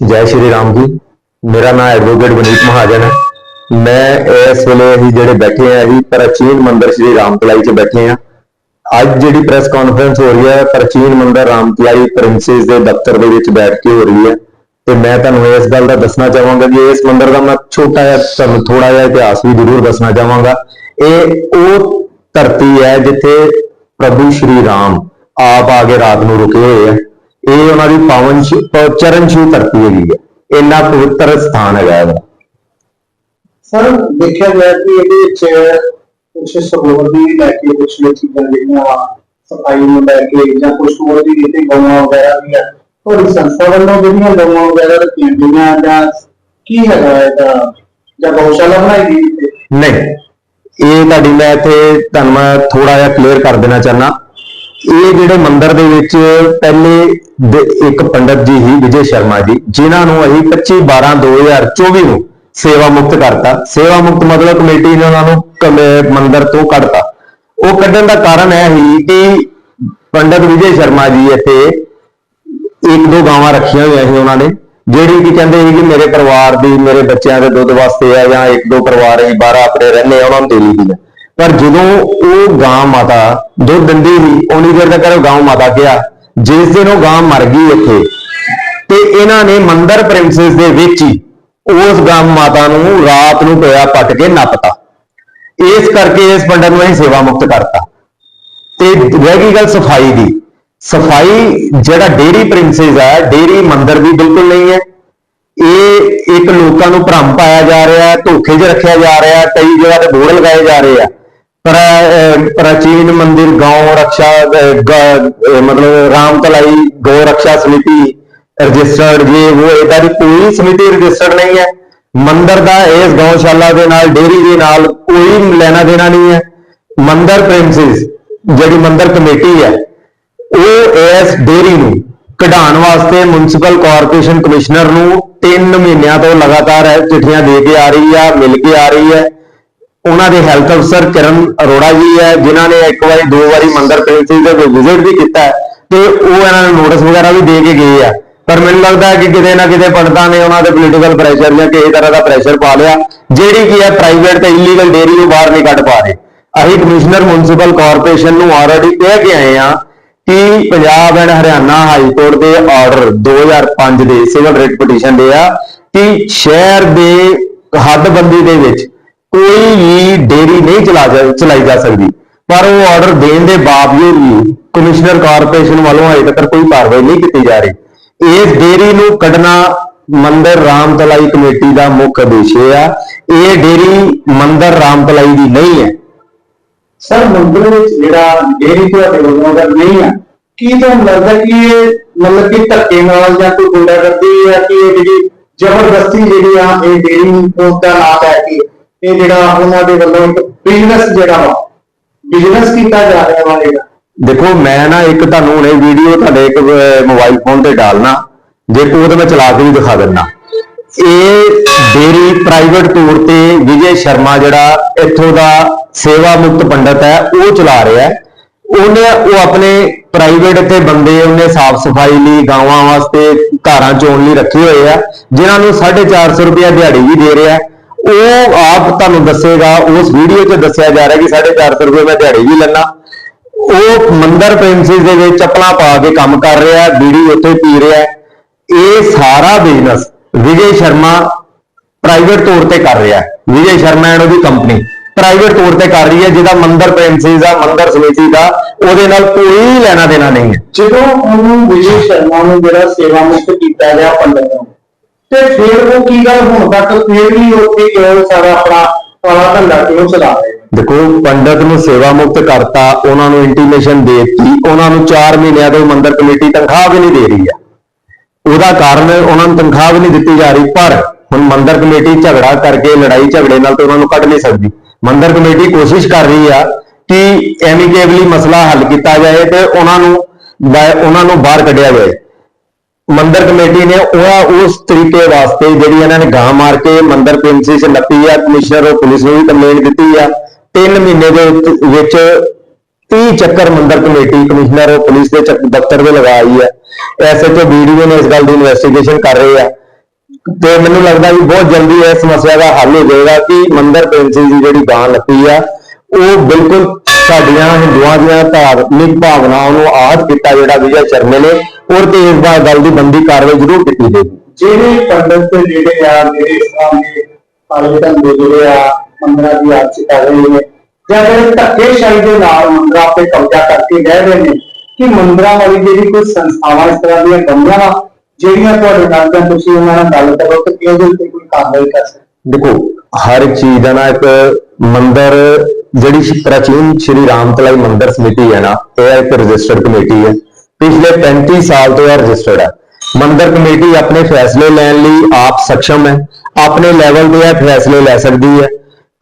ਜੈ ਸ਼੍ਰੀ ਰਾਮ ਜੀ ਮੇਰਾ ਨਾਮ ਐਡਵੋਕੇਟ ਵਨੀਤ ਮਹਾਜਨ ਹੈ ਮੈਂ ਇਸ ਵੇਲੇ ਅਸੀਂ ਜਿਹੜੇ ਬੈਠੇ ਆ ਅਸੀਂ ਪ੍ਰਾਚੀਨ ਮੰਦਿਰ ਸ਼੍ਰੀ ਰਾਮਤਲਾਈ 'ਚ ਬੈਠੇ ਆ ਅੱਜ ਜਿਹੜੀ ਪ੍ਰੈਸ ਕਾਨਫਰੰਸ ਹੋ ਰਹੀ ਹੈ ਪ੍ਰਾਚੀਨ ਮੰਦਿਰ ਰਾਮਤਲਾਈ ਪ੍ਰਿੰਸੈਸ ਦੇ ਦਫ਼ਤਰ ਦੇ ਵਿੱਚ ਬੈਠ ਕੇ ਹੋ ਰਹੀ ਹੈ ਤੇ ਮੈਂ ਤੁਹਾਨੂੰ ਇਸ ਗੱਲ ਦਾ ਦੱਸਣਾ ਚਾਹਾਂਗਾ ਕਿ ਇਸ ਮੰਦਿਰ ਦਾ ਮੈਂ ਛੋਟਾ ਜਿਹਾ ਤੁਹਾਨੂੰ ਥੋੜਾ ਜਿਹਾ ਇਤਿਹਾਸ ਵੀ ਜ਼ਰੂਰ ਦੱਸਣਾ ਚਾਹਾਂਗਾ ਇਹ ਉਹ ਧਰਤੀ ਹੈ ਜਿੱਥੇ ਪ੍ਰਭੂ ਸ਼੍ਰੀ ਰਾਮ ਆਪ ਆ ਕੇ ਰਾਤ ਨੂੰ ਰੁਕੇ ਹੋਏ ਆ। ਇਹ ਉਹਨਾਂ ਦੀ ਪਾਵਨ ਪ- ਚਰਨਛੂ ਧਰਤੀ ਹੈਗੀ ਹੈ ਇੰਨਾ ਪਵਿੱਤਰ ਸਥਾਨ ਹੈਗਾ ਇਹਦਾ। ਸਰ ਦੇਖਿਆ ਗਿਆ ਕਿ ਇਹਦੇ ਵਿੱਚ ਕੁਝ ਸਬੂਤ ਵੀ ਲੈ ਕੇ ਕੁਝ ਚੀਜ਼ਾਂ ਜਿਹੜੀਆਂ ਵਾ ਸਫ਼ਾਈ ਨੂੰ ਲੈ ਕੇ ਜਾਂ ਕੁਝ ਹੋਰ ਵੀ ਜਿੱਤੇ ਗਊਆਂ ਵਗੈਰਾ ਵੀ ਆ। ਤੁਹਾਡੀ ਸੰਸਥਾ ਵੱਲੋਂ ਜਿਹੜੀਆਂ ਗਊਆਂ ਵਗੈਰਾ ਰੱਖੀਆਂ ਗਈਆਂ ਜਾਂ ਕੀ ਹੈਗਾ ਇਹਦਾ? ਜਾਂ ਗਊਸ਼ਾਲਾ ਬਣਾਈ ਗਈ? ਨਹੀਂ। ਇਹ ਤੁਹਾਡੀ ਮੈਂ ਇੱਥੇ ਤੁਹਾਨੂੰ ਮੈਂ ਥੋੜਾ ਜਿਹਾ ਕਲੀਅਰ ਕਰ ਦੇਣਾ ਚਾਹਨਾ ਇਹ ਜਿਹੜੇ ਮੰਦਿਰ ਦੇ ਵਿੱਚ ਪਹਿਲੇ ਇੱਕ ਪੰਡਤ ਜੀ ਹੀ ਵਿਜੇ ਸ਼ਰਮਾ ਜੀ, ਜਿਨ੍ਹਾਂ ਨੂੰ ਅਸੀਂ 25 12 2024 ਨੂੰ ਸੇਵਾ ਮੁਕਤ ਕਰਤਾ। ਸੇਵਾ ਮੁਕਤ ਮਤਲਬ ਕਮੇਟੀ ਨੇ ਉਹਨਾਂ ਨੂੰ ਕਮ- ਮੰਦਿਰ ਤੋਂ ਕੱਢਤਾ। ਉਹ ਕੱਢਣ ਦਾ ਕਾਰਨ ਇਹ ਸੀ ਕਿ ਪੰਡਤ ਵਿਜੇ ਸ਼ਰਮਾ ਜੀ ਇੱਥੇ ਇੱਕ ਦੋ ਗਾਵਾਂ ਰੱਖੀਆਂ ਹੋਈਆਂ ਸੀ ਉਹਨਾਂ ਨੇ, ਜਿਹੜੀ ਕਿ ਕਹਿੰਦੇ ਸੀ ਕਿ ਮੇਰੇ ਪਰਿਵਾਰ ਦੀ, ਮੇਰੇ ਬੱਚਿਆਂ ਦੇ ਦੁੱਧ ਵਾਸਤੇ ਆ ਜਾਂ ਇੱਕ ਦੋ ਪਰਿਵਾਰ ਹੀ ਬਾਹਰ ਆਪਣੇ ਰਹਿੰਦੇ ਆ, ਉਹਨਾਂ ਨੂੰ ਦੇ ਲਈ ਦੀ ਪਰ ਜਦੋਂ ਉਹ ਗਾਂ ਮਾਤਾ ਦੁੱਧ ਦਿੰਦੀ ਸੀ ਉਨੀ ਦੇਰ ਤੱਕ ਉਹ ਗਾਂ ਮਾਤਾ ਗਿਆ, ਜਿਸ ਦਿਨ ਉਹ ਗਾਂ ਮਰ ਗਈ ਇੱਥੇ ਤੇ ਇਹਨਾਂ ਨੇ ਮੰਦਰ ਪ੍ਰਿੰਸੈਸ ਦੇ ਵਿੱਚ ਹੀ ਉਸ ਗਾਂ ਮਾਤਾ ਨੂੰ ਰਾਤ ਨੂੰ ਪਿਆ ਪੱਟ ਕੇ ਨੱਪਤਾ। ਇਸ ਕਰਕੇ ਇਸ ਪੰਡਤ ਨੂੰ ਅਸੀਂ ਸੇਵਾ ਮੁਕਤ ਕਰਤਾ। ਤੇ ਰਹਿ ਗਈ ਗੱਲ ਸਫ਼ਾਈ ਦੀ। ਸਫ਼ਾਈ ਜਿਹੜਾ ਡੇਰੀ ਪ੍ਰਿੰਸੈਸ ਹੈ ਡੇਰੀ ਮੰਦਰ ਦੀ ਬਿਲਕੁਲ ਨਹੀਂ ਹੈ। ਇਹ ਇੱਕ ਲੋਕਾਂ ਨੂੰ ਭਰਮ ਪਾਇਆ ਜਾ ਰਿਹਾ, ਧੋਖੇ 'ਚ ਰੱਖਿਆ ਜਾ ਰਿਹਾ, ਕਈ ਜਗ੍ਹਾ ਤੇ ਬੋਰਡ ਲਗਾਏ ਜਾ ਰਹੇ ਆ। ਪਰ ਅਹ, ਪ੍ਰਾਚੀਨ ਮੰਦਿਰ ਗਾਉ ਰੱਖਿਆ ਅਹ, ਗ- ਅਹ, ਰਜਿਸਟਰਡ ਜੇ ਉਹ ਇਹਦਾ ਦੀ ਕੋਈ ਸਮਿਤੀ ਰਜਿਸਟਰਡ ਨਹੀਂ ਹੈ। ਮੰਦਿਰ ਦਾ ਇਸ ਗਊਸ਼ਾਲਾ ਦੇ ਨਾਲ ਡੇਰੀ ਦੇ ਨਾਲ ਕੋਈ ਲੈਣਾ ਦੇਣਾ ਨਹੀਂ ਹੈ। ਮੰਦਰ ਪ੍ਰਿੰਸਿਸ ਜਿਹੜੀ ਮੰਦਿਰ ਕਮੇਟੀ ਹੈ ਉਹ ਇਸ ਡੇਰੀ ਨੂੰ ਕਢਾਉਣ ਵਾਸਤੇ ਮਿਊਨਿਸਪਲ ਕਾਰਪੋਰੇਸ਼ਨ ਕਮਿਸ਼ਨਰ ਨੂੰ 3 ਮਹੀਨਿਆਂ ਤੋਂ ਲਗਾਤਾਰ ਚਿੱਠੀਆਂ ਦੇ ਕੇ ਆ ਰਹੀ ਆ ਮਿਲ ਕੇ ਆ ਰਹੀ ਹੈ। ਉਹਨਾਂ ਦੇ ਹੈਲਥ ਅਫਸਰ ਕਿਰਨ ਅਰੋੜਾ ਜੀ ਹੈ, ਜਿਨ੍ਹਾਂ ਨੇ ਇੱਕ ਵਾਰੀ, ਦੋ ਵਾਰੀ ਮੰਦਰ ਪ੍ਰਿੰਸਿਸ ਦੇ ਵਿਜ਼ਿਟ ਵੀ ਕੀਤਾ ਤੇ ਉਹ ਇਹਨਾਂ ਨੂੰ ਨੋਟਿਸ ਵਗੈਰਾ ਵੀ ਦੇ ਕੇ ਗਏ ਆ। ਪਰ ਮੈਨੂੰ ਲੱਗਦਾ ਹੈ ਕਿ ਕਿਤੇ ਨਾ ਕਿਤੇ ਪੰਡਤਾਂ ਨੇ ਉਹਨਾਂ ਦੇ ਪੋਲੀਟੀਕਲ ਪ੍ਰੈਸ਼ਰ ਜਾਂ ਕਿਸੇ ਤਰ੍ਹਾਂ ਦਾ ਪ੍ਰੈਸ਼ਰ ਪਾ ਲਿਆ, ਜਿਹੜੀ ਕੀ ਹੈ ਪ੍ਰਾਈਵੇਟ ਤੇ ਇਲੀਗਲ ਡੇਰੀ ਨੂੰ ਬਾਹਰ ਨਹੀਂ ਕੱਢ ਪਾ ਰਹੇ। ਅਸੀਂ ਕਮਿਸ਼ਨਰ ਮਿਊਨਿਸਪਲ ਕਾਰਪੋਰੇਸ਼ਨ ਨੂੰ ਆਲਰੇਡੀ ਕਹਿ ਕੇ ਆਏ ਆ ਕਿ Punjab and Haryana high court ਦੇ ਆਰਡਰ 2005 ਦੇ ਸਿਵਲ ਰਿਟ ਪਟੀਸ਼ਨ ਦੇ ਆ ਕਿ ਸ਼ਹਿਰ ਦੇ ਹੱਦਬੰਦੀ ਦੇ ਵਿੱਚ ਕੋਈ ਵੀ ਡੇਰੀ ਨਹੀਂ ਚਲਾ ਚਲਾਈ ਜਾ ਸਕਦੀ। ਪਰ ਉਹ ਆਰਡਰ ਦੇਣ ਦੇ ਬਾਵਜੂਦ ਵੀ ਕਮਿਸ਼ਨਰ ਕਾਰਪੋਰੇਸ਼ਨ ਵੱਲੋਂ ਅਜੇ ਤੱਕ ਕੋਈ ਕਾਰਵਾਈ ਨਹੀਂ ਕੀਤੀ ਜਾ ਰਹੀ। ਇਸ ਡੇਰੀ ਨੂੰ ਕੱਢਣਾ ਮੰਦਰ ਰਾਮਤਲਾਈ ਕਮੇਟੀ ਦਾ ਮੁੱਖ ਉਦੇਸ਼ ਆ। ਇਹ ਡੇਰੀ ਮੰਦਰ ਰਾਮਤਲਾਈ ਦੀ ਨਹੀਂ ਹੈ। ਸਰ, ਮੰਦਰ ਵਿੱਚ ਜਿਹੜਾ ਡੇਰੀ ਤੁਹਾਡੇ ਵੱਲੋਂ ਅਗਰ ਨਹੀਂ ਹੈ ਕੀ ਤੁਹਾਨੂੰ ਲੱਗਦਾ ਕਿ ਇਹ ਮਤਲਬ ਕਿ ਧੱਕੇ ਨਾਲ ਜਾਂ ਕੋਈ ਗੁੰਡਾਗਰਦੀ ਹੈ ਕਿ ਇਹ ਜਿਹੜੀ ਜ਼ਬਰਦਸਤੀ ਜਿਹੜੀ ਆ, ਇਹ ਡੇਰੀ ਨੂੰ ਦਾ ਨਾਂ ਲੈ ਕੇ ਇਹ ਜਿਹੜਾ ਉਹਨਾਂ ਦੇ ਵੱਲੋਂ ਬਿਜ਼ਨਸ ਜਿਹੜਾ ਵਾ, ਬਿਜ਼ਨਸ ਕੀਤਾ ਜਾ ਰਿਹਾ ਵਾ ਇਹਦਾ। ਦੇਖੋ, ਮੈਂ ਨਾ ਇੱਕ ਤੁਹਾਨੂੰ ਹੁਣੇ ਵੀਡੀਓ ਤੁਹਾਡੇ ਇੱਕ ਮੋਬਾਈਲ ਫੋਨ ਤੇ ਡਾਲਣਾ। ਜੇ ਕੋ ਤੇ ਮੈਂ ਚਲਾ ਕੇ ਵੀ ਦਿਖਾ ਦਿੰਦਾ। ਇਹ ਡੇਰੀ ਪ੍ਰਾਈਵੇਟ ਤੌਰ ਤੇ ਵਿਜੇ ਸ਼ਰਮਾ ਜਿਹੜਾ ਇੱਥੋਂ ਦਾ ਸੇਵਾ ਮੁਕਤ ਪੰਡਤ ਹੈ, ਉਹ ਚਲਾ ਰਿਹਾ ਹੈ। ਉਹਨੇ, ਉਹ ਆਪਣੇ ਪ੍ਰਾਈਵੇਟ ਇੱਥੇ ਬੰਦੇ, ਉਹਨੇ ਸਾਫ਼ ਸਫ਼ਾਈ ਲਈ, ਗਾਵਾਂ ਵਾਸਤੇ ਘਰਾਂ ਚੋਣ ਲਈ ਰੱਖੇ ਹੋਏ ਆ, ਜਿਨ੍ਹਾਂ ਨੂੰ 450 ਰੁਪਏ ਦਿਹਾੜੀ ਵੀ ਦੇ ਰਿਹਾ ਉਹ ਆਪ ਤੁਹਾਨੂੰ ਦੱਸੇਗਾ, ਉਸ ਵੀਡੀਓ 'ਚ ਦੱਸਿਆ ਜਾ ਰਿਹਾ ਕਿ 450 ਰੁਪਏ ਮੈਂ ਦਿਹਾੜੀ ਵੀ ਲੈਣਾ ਉਹ ਮੰਦਰ ਪ੍ਰਿੰਸਿਸ ਦੇ ਵਿੱਚ ਚੱਪਲਾਂ ਪਾ ਕੇ ਕੰਮ ਕਰ ਰਿਹਾ ਬੀੜੀ ਉੱਥੇ ਪੀ ਰਿਹਾ। ਇਹ ਸਾਰਾ ਬਿਜ਼ਨਸ ਵਿਜੇ ਸ਼ਰਮਾ ਪ੍ਰਾਈਵੇਟ ਤੌਰ ਤੇ ਕਰ ਰਿਹਾ। ਵਿਜੇ ਸ਼ਰਮਾ ਐਂਡ ਉਹਦੀ ਕੰਪਨੀ ਪ੍ਰਾਈਵੇਟ ਤੌਰ ਤੇ ਕਰ ਰਹੀ ਹੈ, ਜਿਹਦਾ ਮੰਦਰ ਪ੍ਰਿੰਸਿਸ ਦਾ ਮੰਦਰ ਸਮਿਤੀ ਦਾ, ਉਹਦੇ ਨਾਲ ਕੋਈ ਲੈਣਾ ਦੇਣਾ ਨਹੀਂ ਹੈ। ਜਦੋਂ ਉਹਨੂੰ ਵਿਜੇ ਸ਼ਰਮਾ ਨੂੰ ਜਿਹੜਾ ਸੇਵਾ ਮੁਕਤ ਕੀਤਾ ਗਿਆ ਪੰਡਤ ਨੂੰ ਤੇ ਫਿਰ ਉਹ ਕੀ ਗੱਲ ਹੁਣ ਤੱਕ ਫਿਰ ਵੀ ਉੱਥੇ ਕਿਉਂ ਸਾਰਾ ਆਪਣਾ ਕਾਲਾ ਧੰਦਾ ਕਿਉਂ ਚਲਾ ਰਹੇ ਨੇ? ਦੇਖੋ, ਪੰਡਤ ਨੂੰ ਸੇਵਾ ਮੁਕਤ ਕਰਤਾ, ਉਹਨਾਂ ਨੂੰ ਇੰਟੀਮੇਸ਼ਨ ਦੇ ਦਿੱਤੀ, ਉਹਨਾਂ ਨੂੰ 4 ਮਹੀਨਿਆਂ ਤੋਂ ਮੰਦਰ ਕਮੇਟੀ ਤਨਖਾਹ ਵੀ ਨਹੀਂ ਦੇ ਰਹੀ ਹੈ ਉਹਦਾ ਕਾਰਨ ਉਹਨਾਂ ਨੂੰ ਤਨਖਾਹ ਵੀ ਨਹੀਂ ਦਿੱਤੀ ਜਾ ਰਹੀ, ਪਰ ਹੁਣ ਮੰਦਰ ਕਮੇਟੀ ਝਗੜਾ ਕਰਕੇ, ਲੜਾਈ ਝਗੜੇ ਨਾਲ ਤਾਂ ਉਹਨਾਂ ਨੂੰ ਕੱਢ ਨਹੀਂ ਸਕਦੀ। ਮੰਦਰ ਕਮੇਟੀ ਕੋਸ਼ਿਸ਼ ਕਰ ਰਹੀ ਆ ਕਿ ਐਮੀਕੇਬਲੀ ਮਸਲਾ ਹੱਲ ਕੀਤਾ ਜਾਏ ਤੇ ਉਹਨਾਂ ਨੂੰ ਬਾ- ਉਹਨਾਂ ਨੂੰ ਬਾਹਰ ਕੱਢਿਆ ਜਾਏ। ਮੰਦਰ ਕਮੇਟੀ ਨੇ ਉਹ ਉਸ ਤਰੀਕੇ ਵਾਸਤੇ ਜਿਹੜੀ ਇਹਨਾਂ ਨੇ ਗਾਂ ਮਾਰ ਕੇ ਮੰਦਰ ਪ੍ਰਿੰਸੀ ਚ ਨੱਪੀ ਆ, ਕਮਿਸ਼ਨਰ ਉਹ ਪੁਲਿਸ ਨੂੰ ਵੀ ਕੰਪਲੇਂਟ ਦਿੱਤੀ ਆ। 3 ਮਹੀਨੇ ਦੇ ਵਿੱਚ 30 ਚੱਕਰ ਮੰਦਰ ਕਮੇਟੀ, ਕਮਿਸ਼ਨਰ ਪੁਲਿਸ ਦੇ ਦਫ਼ਤਰ ਦੇ ਲਗਾਈ ਹੈ ਐਸਐਚਓ ਵੀਡੀਓ ਨੇ ਇਸ ਗੱਲ ਦੀ ਇਨਵੈਸਟੀਗੇਸ਼ਨ ਕਰ ਰਹੇ ਆ। ਤੇ ਮੈਨੂੰ ਲੱਗਦਾ ਵੀ ਬਹੁਤ ਜਲਦੀ ਇਸ ਸਮੱਸਿਆ ਦਾ ਹੱਲ ਹੋ ਜਾਏਗਾ ਕਿ ਮੰਦਰ ਪ੍ਰਿੰਸਿਸ ਦੀ ਜਿਹੜੀ ਗਾਂ ਲੱਪੀ ਆ, ਉਹ ਬਿਲਕੁਲ ਸਾਡੀਆਂ ਹਿੰਦੂਆਂ ਦੀਆਂ ਧਾਰਮਿਕ ਭਾਵਨਾਵਾਂ ਨੂੰ ਆਹਤ ਕੀਤਾ ਜਿਹੜਾ ਵਿਜੇ ਸ਼ਰਮੇ ਨੇ ਔਰ ਤੇ ਇਸ ਦਾ ਗੱਲ ਦੀ ਬੰਦੀ ਕਾਰਵਾਈ ਜ਼ਰੂਰ ਕੀਤੀ ਜਾਏਗੀ ਜਿਹੜੇ ਪੰਡਤ ਤੇ ਜਿਹੜੇ ਆ ਜਿਹੜੇ ਇਸਲਾਮ ਦੇ ਪਾਲੇ ਧੰਦੇ ਜਿਹੜੇ ਆ ਮੰਦਰਾਂ ਦੀ ਆਰਚ ਕਰ ਰਹੇ ਨੇ ਜਾਂ ਜਿਹੜੇ ਧੱਕੇਸ਼ਾਹੀ ਦੇ ਨਾਲ ਮੰਦਰਾਂ ਤੇ ਕਬਜ਼ਾ ਕਰਕੇ ਰਹਿ ਰਹੇ ਨੇ ਕਿ ਮੰਦਰਾਂ ਵਾਲੀ ਜਿਹੜੀ ਕੋਈ ਸੰਸਥਾਵਾਂ ਇਸ ਤਰ੍ਹਾਂ ਦੀਆਂ ਬੰਦੀਆਂ ਵਾ ਜਿਹੜੀਆਂ ਤੁਹਾਡੇ ਨਾਲ ਤਾਂ ਤੁਸੀਂ ਉਹਨਾਂ ਨਾਲ ਗੱਲ ਕਰੋ ਤੇ ਕਿ ਉਹਦੇ ਉੱਤੇ ਕੋਈ ਕਾਰਵਾਈ ਕਰ ਸਕੋ ਦੇਖੋ ਹਰ ਚੀਜ਼ ਦਾ ਨਾ ਇੱਕ ਮੰਦਰ ਜਿਹੜੀ ਪ੍ਰਾਚੀਨ ਸ਼੍ਰੀ ਰਾਮਤਲਾਈ ਮੰਦਰ ਸਮਿਤੀ ਹੈ ਨਾ, ਇਹ ਇੱਕ ਰਜਿਸਟਰਡ ਕਮੇਟੀ ਹੈ। ਪਿਛਲੇ 35 ਸਾਲ ਤੋਂ ਇਹ ਰਜਿਸਟਰਡ ਹੈ। ਮੰਦਰ ਕਮੇਟੀ ਆਪਣੇ ਫੈਸਲੇ ਲੈਣ ਲਈ ਆਪ ਸક્ષਮ ਹੈ। ਆਪਣੇ ਲੈਵਲ ਤੇ ਇਹ ਫੈਸਲੇ ਲੈ ਸਕਦੀ ਹੈ।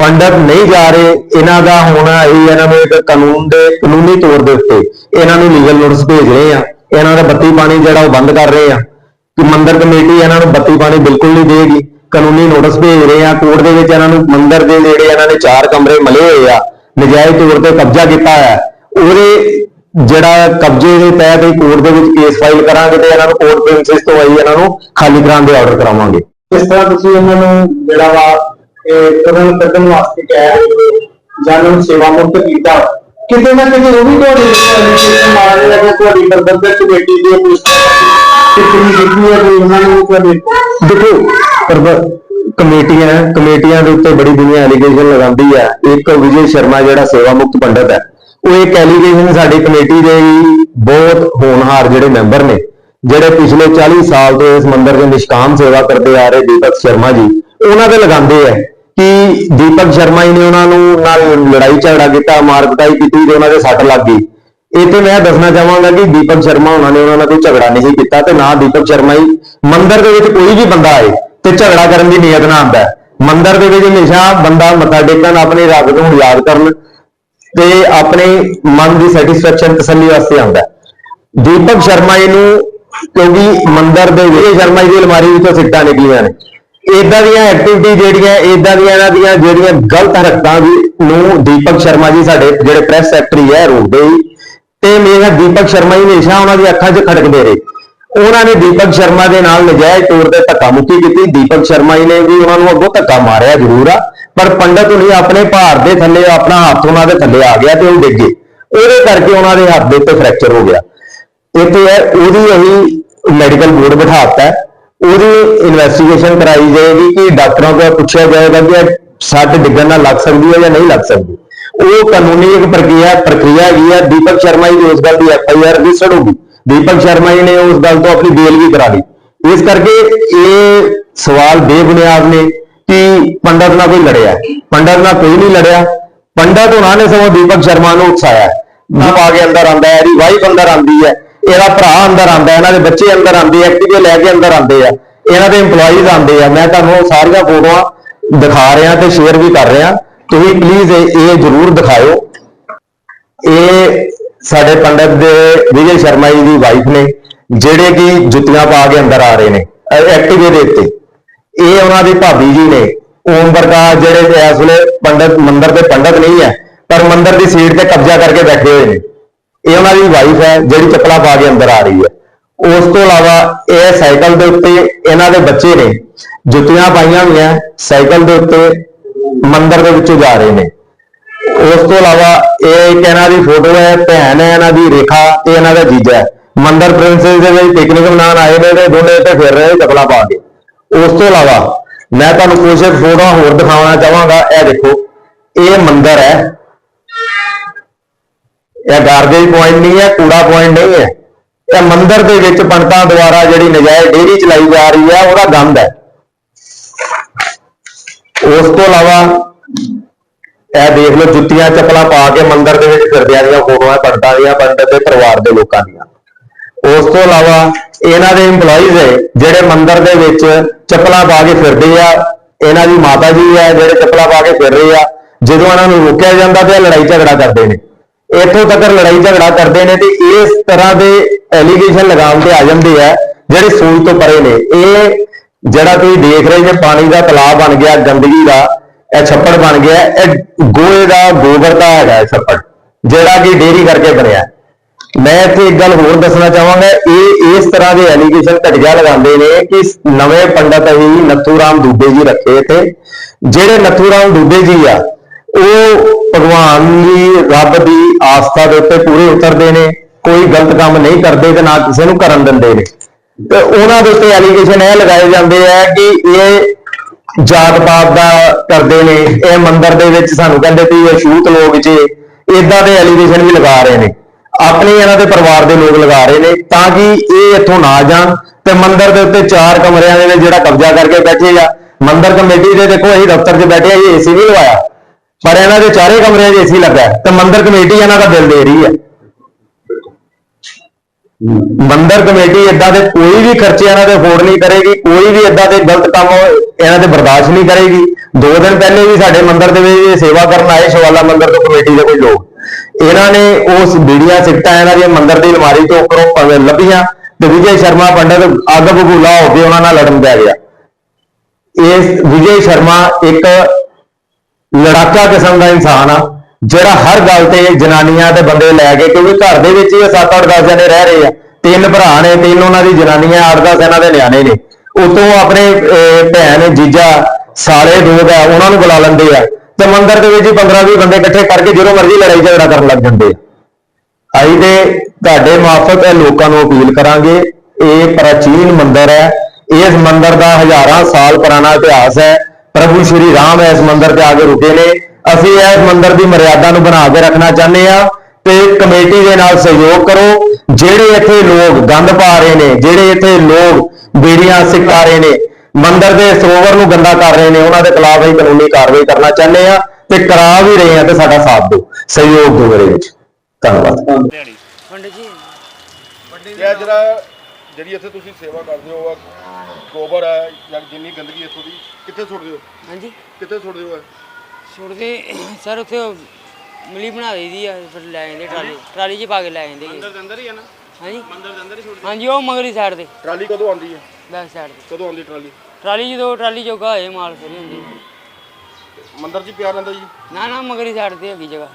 ਪੰਡਤ ਨਹੀਂ ਜਾ ਰਹੇ, ਇਹਨਾਂ ਦਾ ਹੋਣਾ ਇਹ ਇਹਨਾਂ ਨੂੰ ਇੱਕ ਕਾਨੂੰਨ ਦੇ, ਕਾਨੂੰਨੀ ਤੌਰ ਦੇ ਉੱਤੇ ਇਹਨਾਂ ਨੂੰ ਲੀਗਲ ਨੋਟਿਸ ਭੇਜ ਰਹੇ ਆ ਇਹਨਾਂ ਦਾ ਬੱਤੀ ਪਾਣੀ ਜਿਹੜਾ ਉਹ ਬੰਦ ਕਰ ਰਹੇ ਆ ਕਿ ਮੰਦਰ ਕਮੇਟੀ ਇਹਨਾਂ ਨੂੰ ਬੱਤੀ ਪਾਣੀ ਬਿਲਕੁਲ ਨਹੀਂ ਦੇਗੀ। ਕਾਨੂੰਨੀ ਨੋਟਿਸ ਭੇਜ ਰਹੇ ਆ ਕੋਰਟ ਦੇ ਵਿੱਚ ਇਹਨਾਂ ਨੂੰ ਮੰਦਰ ਦੇ ਜਿਹੜੇ ਇਹਨਾਂ ਨੇ ਚਾਰ ਕਮਰੇ ਮਲੇ ਹੋਏ ਆ। ਨਜਾਇਜ਼ ਤੌਰ ਤੇ ਕਬਜ਼ਾ ਕੀਤਾ ਹੈ ਉਹਦੇ ਜਿਹੜਾ ਕਬਜ਼ੇ ਦੇ ਤਹਿਤ ਹੀ ਕੋਰਟ ਦੇ ਵਿੱਚ ਕੇਸ ਫਾਈਲ ਕਰਾਂਗੇ ਤੇ ਇਹਨਾਂ ਨੂੰ ਕੋਰਟ ਪ੍ਰਿੰਸਿਸ ਤੋਂ ਆਈ ਇਹਨਾਂ ਨੂੰ ਖਾਲੀ ਕਰਾਉਣ ਦੇ ਆਰਡਰ ਕਰਾਵਾਂਗੇ। ਇਸ ਤਰ੍ਹਾਂ ਤੁਸੀਂ ਉਹਨਾਂ ਨੂੰ ਜਿਹੜਾ ਵਾ ਇਹ ਤੁਰਨ ਕੱਢਣ ਵਾਸਤੇ ਕਹਿ ਰਹੇ ਹੋ ਜਾਂ ਨੂੰ ਸੇਵਾ ਮੁਕਤ ਕੀਤਾ। ਕਿਤੇ ਨਾ ਕਿਤੇ ਉਹ ਵੀ ਤੁਹਾਡੇ ਤੁਹਾਡੀ ਪ੍ਰਬੰਧਕ ਕਮੇਟੀ ਦੇ ਕੁਝ ਕਿੰਨੀ ਜਿੱਤੀ ਹੈ ਕੋਈ ਉਹਨਾਂ ਨੂੰ ਤੁਹਾਡੇ ਦੇਖੋ ਕਮੇਟੀਆਂ ਕਮੇਟੀਆਂ ਦੇ ਉੱਤੇ ਬੜੀ ਦੁਨੀਆ ਐਲੀਗੇਸ਼ਨ ਲਗਾਉਂਦੀ ਹੈ ਇੱਕ ਵਿਜੇ ਸ਼ਰਮਾ ਜਿਹੜਾ ਸੇਵਾ ਮੁਕਤ ਪੰਡਤ ਹੈ, ਉਹ ਇੱਕ ਐਲੀਗੇਸ਼ਨ ਸਾਡੀ ਕਮੇਟੀ ਦੇ ਬਹੁਤ ਹੋਣਹਾਰ ਜਿਹੜੇ ਮੈਂਬਰ ਨੇ, ਜਿਹੜੇ ਪਿਛਲੇ 40 ਸਾਲ ਤੋਂ ਇਸ ਮੰਦਿਰ ਦੇ ਨਿਸ਼ਕਾਮ ਸੇਵਾ ਕਰਦੇ ਆ ਰਹੇ ਦੀਪਕ ਸ਼ਰਮਾ ਜੀ, ਉਹਨਾਂ ਦੇ ਲਗਾਉਂਦੇ ਹੈ ਕਿ ਦੀਪਕ ਸ਼ਰਮਾ ਜੀ ਨੇ ਉਹਨਾਂ ਨੂੰ ਨਾਲ ਲੜਾਈ ਝਗੜਾ ਕੀਤਾ ਮਾਰ ਕੁਟਾਈ ਕੀਤੀ ਤੇ ਉਹਨਾਂ ਦੇ ਸੱਟ ਲੱਗ ਗਈ। ਇਹ ਤੇ ਮੈਂ ਦੱਸਣਾ ਚਾਹਾਂਗਾ ਕਿ ਦੀਪਕ ਸ਼ਰਮਾ ਉਹਨਾਂ ਨੇ ਉਹਨਾਂ ਨਾਲ ਕੋਈ ਝਗੜਾ ਨਹੀਂ ਕੀਤਾ ਤੇ ਨਾ ਦੀਪਕ ਸ਼ਰਮਾ ਜੀ ਮੰਦਿਰ ਦੇ ਵਿੱਚ ਕੋਈ ਵੀ ਬੰਦਾ ਆਏ। ਤੇ ਝਗੜਾ ਕਰਨ ਦੀ ਨੀਅਤ ਨਾਲ ਆਉਂਦਾ। ਮੰਦਰ ਦੇ ਵਿੱਚ ਹਮੇਸ਼ਾ ਬੰਦਾ ਮੱਥਾ ਟੇਕਣ, ਆਪਣੇ ਰੱਬ ਨੂੰ ਯਾਦ ਕਰਨ ਤੇ ਆਪਣੇ ਮਨ ਦੀ ਸੈਟੀਸਫੈਕਸ਼ਨ ਤਸੱਲੀ ਵਾਸਤੇ ਆਉਂਦਾ ਦੀਪਕ ਸ਼ਰਮਾ ਜੀ ਨੂੰ ਕਿਉਂਕਿ ਮੰਦਰ ਦੇ ਵਿੱਚ ਸ਼ਰਮਾ ਜੀ ਦੀ ਅਲਮਾਰੀ ਵਿੱਚੋਂ ਸਿੱਟਾਂ ਨਿਕਲੀਆਂ ਨੇ। ਇਦਾਂ ਦੀਆਂ ਐਕਟੀਵਿਟੀ ਜਿਹੜੀਆਂ ਇਦਾਂ ਦੀਆਂ ਇਹਨਾਂ ਦੀਆਂ ਜਿਹੜੀਆਂ ਗਲਤ ਹਰਕਤਾਂ ਵੀ ਨੂੰ ਦੀਪਕ ਸ਼ਰਮਾ ਜੀ ਸਾਡੇ ਜਿਹੜੇ ਪ੍ਰੈਸ ਸੈਕਟਰੀ ਹੈ, ਰੋਕਦੇ ਹੀ ਤੇ ਮੇਰਾ ਦੀਪਕ ਸ਼ਰਮਾ ਜੀ ਹਮੇਸ਼ਾ ਉਹਨਾਂ ਦੀ ਅੱਖਾਂ 'ਚ ਖੜਕਦੇ ਰਹੇ। ਉਹਨਾਂ ਨੇ ਦੀਪਕ ਸ਼ਰਮਾ ਦੇ ਨਾਲ ਨਜਾਇਜ਼ ਤੌਰ ਤੇ ਧੱਕਾ ਮੁੱਕੀ ਕੀਤੀ। ਦੀਪਕ ਸ਼ਰਮਾ ਜੀ ਨੇ ਵੀ ਉਹਨਾਂ ਨੂੰ ਅੱਗੋਂ ਧੱਕਾ ਮਾਰਿਆ ਜ਼ਰੂਰ ਆ, ਪਰ ਪੰਡਤ ਹੁਣੀ ਆਪਣੇ ਭਾਰ ਦੇ ਥੱਲੇ, ਆਪਣਾ ਹੱਥ ਉਹਨਾਂ ਦੇ ਥੱਲੇ ਆ ਗਿਆ ਤੇ ਉਹ ਡਿੱਗੇ ਉਹਦੇ ਕਰਕੇ ਉਹਨਾਂ ਦੇ ਹੱਥ ਦੇ ਉੱਤੇ ਫ੍ਰੈਕਚਰ ਹੋ ਗਿਆ। ਇੱਥੇ ਹੈ, ਉਹਦੀ ਅਸੀਂ ਮੈਡੀਕਲ ਬੋਰਡ ਬਿਠਾਤਾ ਹੈ। ਉਹਦੀ ਇਨਵੈਸਟੀਗੇਸ਼ਨ ਕਰਾਈ ਜਾਏਗੀ ਕਿ ਡਾਕਟਰਾਂ ਕੋਲ ਪੁੱਛਿਆ ਜਾਏਗਾ ਕਿ ਇਹ ਸੱਟ ਡਿੱਗਣ ਨਾਲ ਲੱਗ ਸਕਦੀ ਹੈ ਜਾਂ ਨਹੀਂ ਲੱਗ ਸਕਦੀ। ਉਹ ਕਾਨੂੰਨੀ ਇੱਕ ਪ੍ਰਕਿਰਿਆ ਪ੍ਰਕਿਰਿਆ ਹੈਗੀ ਹੈ ਦੀਪਕ ਸ਼ਰਮਾ ਜੀ ਦੀ ਉਸ ਗੱਲ ਦੀ ਐਫ ਆਈ ਆਰ ਰਜਿਸਟਰਡ ਹੋਗੀ ਦੀਪਕ ਸ਼ਰਮਾ ਜੀ ਨੇ ਉਸ ਗੱਲ ਤੋਂ ਆਪਣੀ ਬੇਲ ਵੀ ਕਰਾ ਲਈ। ਇਸ ਕਰਕੇ ਇਹ ਸਵਾਲ ਬੇਬੁਨਿਆਦ ਨੇ ਕਿ ਪੰਡਤ ਨਾਲ ਕੋਈ ਲੜਿਆ ਪੰਡਤ ਨਾਲ ਕੋਈ ਨਹੀਂ ਲੜਿਆ। ਪੰਡਤ ਉਹਨਾਂ ਨੇ ਸਗੋਂ ਦੀਪਕ ਸ਼ਰਮਾ ਨੂੰ ਉਕਸਾਇਆ ਜਦ ਆ ਕੇ ਅੰਦਰ ਆਂਦਾ ਹੈ, ਇਹਦੀ ਵਾਈਫ ਅੰਦਰ ਆਂਦੀ ਹੈ, ਇਹਦਾ ਭਰਾ ਅੰਦਰ ਆਂਦਾ ਇਹਨਾਂ ਦੇ ਬੱਚੇ ਅੰਦਰ ਆਂਦੇ ਆ ਐਕਟਿਵੇ ਲੈ ਕੇ ਅੰਦਰ ਆਂਦੇ ਆ, ਇਹਨਾਂ ਦੇ EMPLOYEES ਆਂਦੇ ਆ। ਮੈਂ ਤੁਹਾਨੂੰ ਸਾਰੀਆਂ ਫੋਟੋਆਂ ਦਿਖਾ ਰਿਹਾ ਤੇ ਸ਼ੇਅਰ ਵੀ ਕਰ ਰਿਹਾ। ਤੁਸੀਂ ਪਲੀਜ਼ ਇਹ ਇਹ ਜ਼ਰੂਰ ਦਿਖਾਓ ਇਹ ਸਾਡੇ ਪੰਡਤ ਦੇ ਵਿਜੇ ਸ਼ਰਮਾ ਜੀ ਦੀ ਵਾਈਫ ਨੇ, ਜਿਹੜੇ ਕਿ ਜੁੱਤੀਆਂ ਪਾ ਕੇ ਅੰਦਰ ਆ ਰਹੇ ਨੇ ਐਕਟਿਵੇ ਦੇ ਉੱਤੇ। ਇਹ ਉਹਨਾਂ ਦੀ ਭਾਬੀ ਜੀ ਨੇ, ਓਮ ਪ੍ਰਕਾਸ਼ ਜਿਹੜੇ ਇਸ ਵੇਲੇ ਪੰਡਤ, ਮੰਦਰ ਦੇ ਪੰਡਤ ਨਹੀਂ ਹੈ, ਪਰ ਮੰਦਰ ਦੀ ਸੀਟ ਤੇ ਕਬਜ਼ਾ ਕਰਕੇ ਬੈਠੇ ਹੋਏ ਨੇ। ਇਹ ਉਹਨਾਂ ਦੀ ਵਾਈਫ ਹੈ, ਜਿਹੜੀ ਚੱਪਲਾਂ ਪਾ ਕੇ ਅੰਦਰ ਆ ਰਹੀ ਹੈ। ਉਸ ਤੋਂ ਇਲਾਵਾ ਇਹ ਸਾਈਕਲ ਦੇ ਉੱਤੇ ਇਹਨਾਂ ਦੇ ਬੱਚੇ ਨੇ, ਜੁੱਤੀਆਂ ਪਾਈਆਂ ਹੋਈਆਂ, ਸਾਈਕਲ ਦੇ ਉੱਤੇ ਮੰਦਰ ਦੇ ਵਿੱਚੋਂ ਜਾ ਰਹੇ ਨੇ। ਉਸ ਤੋਂ ਇਲਾਵਾ ਇਹ ਇੱਕ ਇਹਨਾਂ ਦੀ ਫੋਟੋ ਹੈ, ਭੈਣ ਹੈ, ਇਹਨਾਂ ਦੀ ਰੇਖਾ ਤੇ ਇਹਨਾਂ ਦਾ ਜੀਜਾ ਹੈ। ਮੰਦਰ ਪ੍ਰਿੰਸਸ ਦੇ ਵਿੱਚ ਪਿਕਨਿਕ ਮਨਾਉਣ ਆਏ ਨੇ ਤੇ ਦੋਨੇ ਇੱਥੇ ਫਿਰ ਰਹੇ ਚੱਪਲਾਂ ਪਾ ਕੇ। ਉਸ ਤੋਂ ਇਲਾਵਾ ਮੈਂ ਤੁਹਾਨੂੰ ਕੁਝ ਫੋਟੋਆਂ ਹੋਰ ਦਿਖਾਉਣਾ ਚਾਹਾਂਗਾ। ਇਹ ਦੇਖੋ, ਇਹ ਮੰਦਿਰ ਹੈ। ਇਹ ਗਾਰਬੇਜ ਪੁਆਇੰਟ ਨਹੀਂ ਹੈ, ਕੂੜਾ ਪੁਆਇੰਟ ਨਹੀਂ ਹੈ। ਇਹ ਮੰਦਿਰ ਦੇ ਵਿੱਚ ਪੰਡਤਾਂ ਦੁਆਰਾ ਜਿਹੜੀ ਨਜਾਇਜ਼ ਡੇਰੀ ਚਲਾਈ ਜਾ ਰਹੀ ਹੈ, ਉਹਦਾ ਗੰਦ ਹੈ। ਉਸ ਤੋਂ ਇਲਾਵਾ ਇਹ ਦੇਖ ਲਓ, ਜੁੱਤੀਆਂ ਚੱਪਲਾਂ ਪਾ ਕੇ ਮੰਦਿਰ ਦੇ ਵਿੱਚ ਫਿਰਦਿਆਂ ਦੀਆਂ ਫੋਟੋਆਂ, ਪੰਡਤਾਂ ਦੀਆਂ, ਪੰਡਤ ਦੇ ਪਰਿਵਾਰ ਦੇ ਲੋਕਾਂ ਦੀਆਂ। ਉਸ ਤੋਂ ਇਲਾਵਾ ਇਹਨਾਂ ਦੇ EMPLOYEES ਹੈ ਜਿਹੜੇ ਮੰਦਿਰ ਦੇ ਵਿੱਚ ਚੱਪਲਾਂ ਪਾ ਕੇ ਫਿਰਦੇ ਆ, ਇਹਨਾਂ ਦੀ ਮਾਤਾ ਜੀ ਹੈ ਜਿਹੜੇ ਚੱਪਲਾਂ ਪਾ ਕੇ ਫਿਰ ਰਹੇ ਆ, ਜਦੋਂ ਇਹਨਾਂ ਨੂੰ ਰੋਕਿਆ ਜਾਂਦਾ ਤੇ ਇਹ ਲੜਾਈ ਝਗੜਾ ਕਰਦੇ ਨੇ। ਇੱਥੋਂ ਤੱਕ ਲੜਾਈ ਝਗੜਾ ਕਰਦੇ ਨੇ ਤੇ ਇਸ ਤਰ੍ਹਾਂ ਦੇ ਐਲੀਗੇਸ਼ਨ ਲਗਾਉਣ ਤੇ ਆ ਜਾਂਦੇ ਆ, ਜਿਹੜੇ ਸੂਝ ਤੋਂ ਪਰੇ ਨੇ। ਇਹ ਜਿਹੜਾ ਤੁਸੀਂ ਦੇਖ ਰਹੇ ਜੇ, ਪਾਣੀ ਦਾ ਤਲਾਬ ਬਣ ਗਿਆ, ਗੰਦਗੀ ਦਾ ਇਹ ਛੱਪੜ ਬਣ ਗਿਆ, ਇਹ ਗੋਏ ਦਾ ਗੋਬਰ ਦਾ ਹੈਗਾ ਇਹ ਛੱਪੜ, ਜਿਹੜਾ ਕਿ ਡੇਰੀ ਕਰਕੇ ਬਣਿਆ। ਮੈਂ ਇੱਥੇ ਇੱਕ ਗੱਲ ਹੋਰ ਦੱਸਣਾ ਚਾਹਾਂਗਾ, ਇਹ ਇਸ ਤਰ੍ਹਾਂ ਦੇ ਐਲੀਗੇਸ਼ਨ ਘਟਿਆ ਲਗਾਉਂਦੇ ਨੇ ਕਿ ਨਵੇਂ ਪੰਡਤ ਹੀ ਨੱਥੂ ਰਾਮ ਦੂਬੇ ਜੀ ਰੱਖੇ ਤੇ ਜਿਹੜੇ ਨੱਥੂ ਰਾਮ ਦੂਬੇ ਜੀ ਆ, ਉਹ ਭਗਵਾਨ ਦੀ ਰੱਬ ਦੀ ਆਸਥਾ ਦੇ ਉੱਤੇ ਪੂਰੇ ਉਤਰਦੇ ਨੇ, ਕੋਈ ਗਲਤ ਕੰਮ ਨਹੀਂ ਕਰਦੇ ਤੇ ਨਾ ਕਿਸੇ ਨੂੰ ਕਰਨ ਦਿੰਦੇ ਨੇ। ਤੇ ਉਹਨਾਂ ਦੇ ਉੱਤੇ ਐਲੀਗੇਸ਼ਨ ਇਹ ਲਗਾਏ ਜਾਂਦੇ ਆ ਕਿ ਇਹ ਜਾਤ ਪਾਤ ਦਾ ਕਰਦੇ ਨੇ, ਇਹ ਮੰਦਿਰ ਦੇ ਵਿੱਚ ਸਾਨੂੰ ਕਹਿੰਦੇ ਵੀ ਇਹ ਛੂਤ ਲੋਕ ਜੇ ਇਦਾਂ ਦੇ ਐਲੀਗੇਸ਼ਨ ਵੀ ਲਗਾ ਰਹੇ ਨੇ। ਆਪਣੇ ਇਹਨਾਂ ਦੇ ਪਰਿਵਾਰ ਦੇ ਲੋਕ ਲਗਾ ਰਹੇ ਨੇ, ਤਾਂ ਕਿ ਇਹ ਇੱਥੋਂ ਨਾ ਜਾਣ ਤੇ ਮੰਦਿਰ ਦੇ ਉੱਤੇ ਚਾਰ ਕਮਰਿਆਂ ਦੇ ਜਿਹੜਾ ਕਬਜ਼ਾ ਕਰਕੇ ਬੈਠੇ ਆ। ਮੰਦਿਰ ਕਮੇਟੀ ਦੇ ਦੇਖੋ, ਅਸੀਂ ਦਫ਼ਤਰ 'ਚ ਬੈਠੇ ਆ ਇਹ ਏਸੀ ਵੀ ਲਵਾਇਆ। ਪਰ ਇਹਨਾਂ ਦੇ ਚਾਰੇ ਕਮਰਿਆਂ 'ਚ ਏਸੀ ਲੱਗਾ। ਹੈ ਤੇ ਮੰਦਿਰ ਕਮੇਟੀ ਇਹਨਾਂ ਦਾ ਬਿੱਲ ਦੇ ਰਹੀ ਹੈ ਮੰਦਰ ਕਮੇਟੀ ਇਦਾਂ ਦੇ ਕੋਈ ਵੀ ਖਰਚੇ ਇਹਨਾਂ ਦੇ ਅਫੋਰਡ ਨਹੀਂ ਕਰੇਗੀ, ਕੋਈ ਵੀ ਇਦਾਂ ਦੇ ਗਲਤ ਕੰਮ ਇਹਨਾਂ ਤੇ ਬਰਦਾਸ਼ਤ ਨਹੀਂ ਕਰੇਗੀ। ਦੋ ਦਿਨ ਪਹਿਲੇ ਵੀ ਸਾਡੇ ਮੰਦਿਰ ਦੇ ਵਿੱਚ ਸੇਵਾ ਕਰਨ ਆਏ, ਸ਼ਵਾਲਾ ਮੰਦਿਰ ਤੋਂ ਕਮੇਟੀ ਦੇ ਕੋਈ ਲੋਕ। ਇਹਨਾਂ ਨੇ ਉਸ ਬੀੜੀਆਂ ਸਿੱਟਾਂ ਇਹਨਾਂ ਦੀਆਂ ਮੰਦਿਰ ਦੀ ਅਲਮਾਰੀ ਤੋਂ ਉੱਪਰੋਂ ਲੱਭੀਆਂ ਤੇ ਵਿਜੇ ਸ਼ਰਮਾ ਪੰਡਤ ਅੱਗ ਬਬੂਲਾ ਹੋ ਕੇ ਉਹਨਾਂ ਨਾਲ ਲੜਨ ਪੈ ਗਿਆ। ਇਸ ਵਿਜੇ ਸ਼ਰਮਾ ਇੱਕ ਲੜਾਕਾ ਕਿਸਮ ਦਾ ਇਨਸਾਨ ਆ, ਜਿਹੜਾ ਹਰ ਗੱਲ ਤੇ ਜਨਾਨੀਆਂ ਤੇ ਬੰਦੇ ਲੈ ਕੇ, ਕਿਉਂਕਿ ਘਰ ਦੇ ਵਿੱਚ ਹੀ 7-8 10 ਜਣੇ ਰਹਿ ਰਹੇ ਆ। ਤਿੰਨ ਭਰਾ ਨੇ, ਤਿੰਨ ਉਹਨਾਂ ਦੀ ਜਨਾਨੀਆਂ 8-10 ਇਹਨਾਂ ਦੇ ਨਿਆਣੇ ਨੇ। ਉਤੋਂ ਆਪਣੇ ਅਹ, ਭੈਣ ਜੀਜਾ ਸਾਰੇ ਦੋਗ ਆ ਉਹਨਾਂ ਨੂੰ ਬੁਲਾ ਲੈਂਦੇ ਆ। ਤੇ ਮੰਦਿਰ ਦੇ ਵਿੱਚ ਹੀ 15-20 ਬੰਦੇ ਇਕੱਠੇ ਕਰਕੇ ਜਦੋਂ ਮਰਜ਼ੀ ਲੜਾਈ ਝਗੜਾ ਕਰਨ ਲੱਗ ਜਾਂਦੇ ਆ। ਅਸੀਂ ਤੇ ਤੁਹਾਡੇ ਮਾਰਫਤ ਇਹ ਲੋਕਾਂ ਨੂੰ ਅਪੀਲ ਕਰਾਂਗੇ ਇਹ ਪ੍ਰਾਚੀਨ ਮੰਦਿਰ ਹੈ ਇਸ ਮੰਦਿਰ ਦਾ ਹਜ਼ਾਰਾਂ ਸਾਲ ਪੁਰਾਣਾ ਇਤਿਹਾਸ ਹੈ ਪ੍ਰਭੂ ਸ਼੍ਰੀ ਰਾਮ ਇਸ ਮੰਦਿਰ ਤੇ ਆ ਕੇ ਰੁਕੇ ਨੇ। ਅਸੀਂ ਇਸ ਮੰਦਿਰ ਦੀ ਮਰਿਆਦਾ ਨੂੰ ਬਣਾ ਕੇ ਰੱਖਣਾ ਚਾਹੁੰਦੇ ਆ ਤੇ ਕਮੇਟੀ ਦੇ ਨਾਲ ਸਹਿਯੋਗ ਕਰੋ। ਜਿਹੜੇ ਇੱਥੇ ਲੋਕ ਗੰਦ ਪਾ ਰਹੇ ਨੇ ਜਿਹੜੇ ਇੱਥੇ ਲੋਕ ਬੀੜੀਆਂ ਸਿੱਕਾ ਰਹੇ ਨੇ ਮੰਦਿਰ ਦੇ ਸਰੋਵਰ ਨੂੰ ਗੰਦਾ ਕਰ ਰਹੇ ਨੇ ਉਹਨਾਂ ਦੇ ਖਿਲਾਫ ਅਸੀਂ ਕਾਨੂੰਨੀ ਕਾਰਵਾਈ ਕਰਨਾ ਚਾਹੁੰਦੇ ਆ ਤੇ ਕਰਾ ਵੀ ਰਹੇ ਆ ਤੇ ਸਾਡਾ ਸਾਥ ਦਿਓ। ਸਹਿਯੋਗ ਦਿਓ ਇਹਦੇ ਵਿੱਚ। ਧੰਨਵਾਦ। ਦਿਹਾੜੀ ਪੰਡਿਤ ਜੀ ਤੇ ਆਹ ਜਿਹੜਾ ਜਿਹੜੀ ਇੱਥੇ ਤੁਸੀਂ ਸੇਵਾ ਕਰਦੇ ਹੋ ਆ ਗੋਬਰ ਹੈ ਜਾਂ ਜਿੰਨੀ ਗੰਦਗੀ ਇੱਥੋਂ ਦੀ ਕਿੱਥੇ ਸੁੱਟਦੇ ਹੋ? ਹਾਂਜੀ। ਕਿੱਥੇ ਸੁੱਟਦੇ ਹੋ ਇਹ? ਛੁੱਟਦੇ ਸਰ ਉੱਥੇ ਉਹ ਮਿਲੀ ਬਣਾ ਦਈਦੀ ਆ ਫਿਰ ਲੈ ਜਾਂਦੇ ਟਰਾਲੀ। ਟਰਾਲੀ 'ਚ ਪਾ ਕੇ ਲੈ ਜਾਂਦੇ ਮੰਦਰ ਦੇ ਅੰਦਰ ਹੀ ਹੈ ਨਾ? ਹਾਂਜੀ। ਮੰਦਰ ਦੇ ਅੰਦਰ ਹੀ ਛੋੜ ਹਾਂਜੀ ਉਹ ਮਗਰੀ ਸਾਈਡ ਤੇ। ਟਰਾਲੀ ਕਦੋਂ ਆਉਂਦੀ ਹੈ ਬੈਕ ਸਾਈਡ ਤੇ। ਕਦੋਂ ਆਉਂਦੀ ਟਰਾਲੀ? ਟਰਾਲੀ ਜਦੋਂ ਟਰਾਲੀ ਜੋਗਾ ਹੋਏ ਮਾਲ ਫੇਰੀ ਹੁੰਦੀ ਮੰਦਰ 'ਚ ਹੀ ਪਿਆ ਰਹਿੰਦਾ ਜੀ? ਨਾ ਨਾ ਮਗਰੀ ਸਾਈਡ ਤੇ ਹੈਗੀ ਜਗ੍ਹਾ।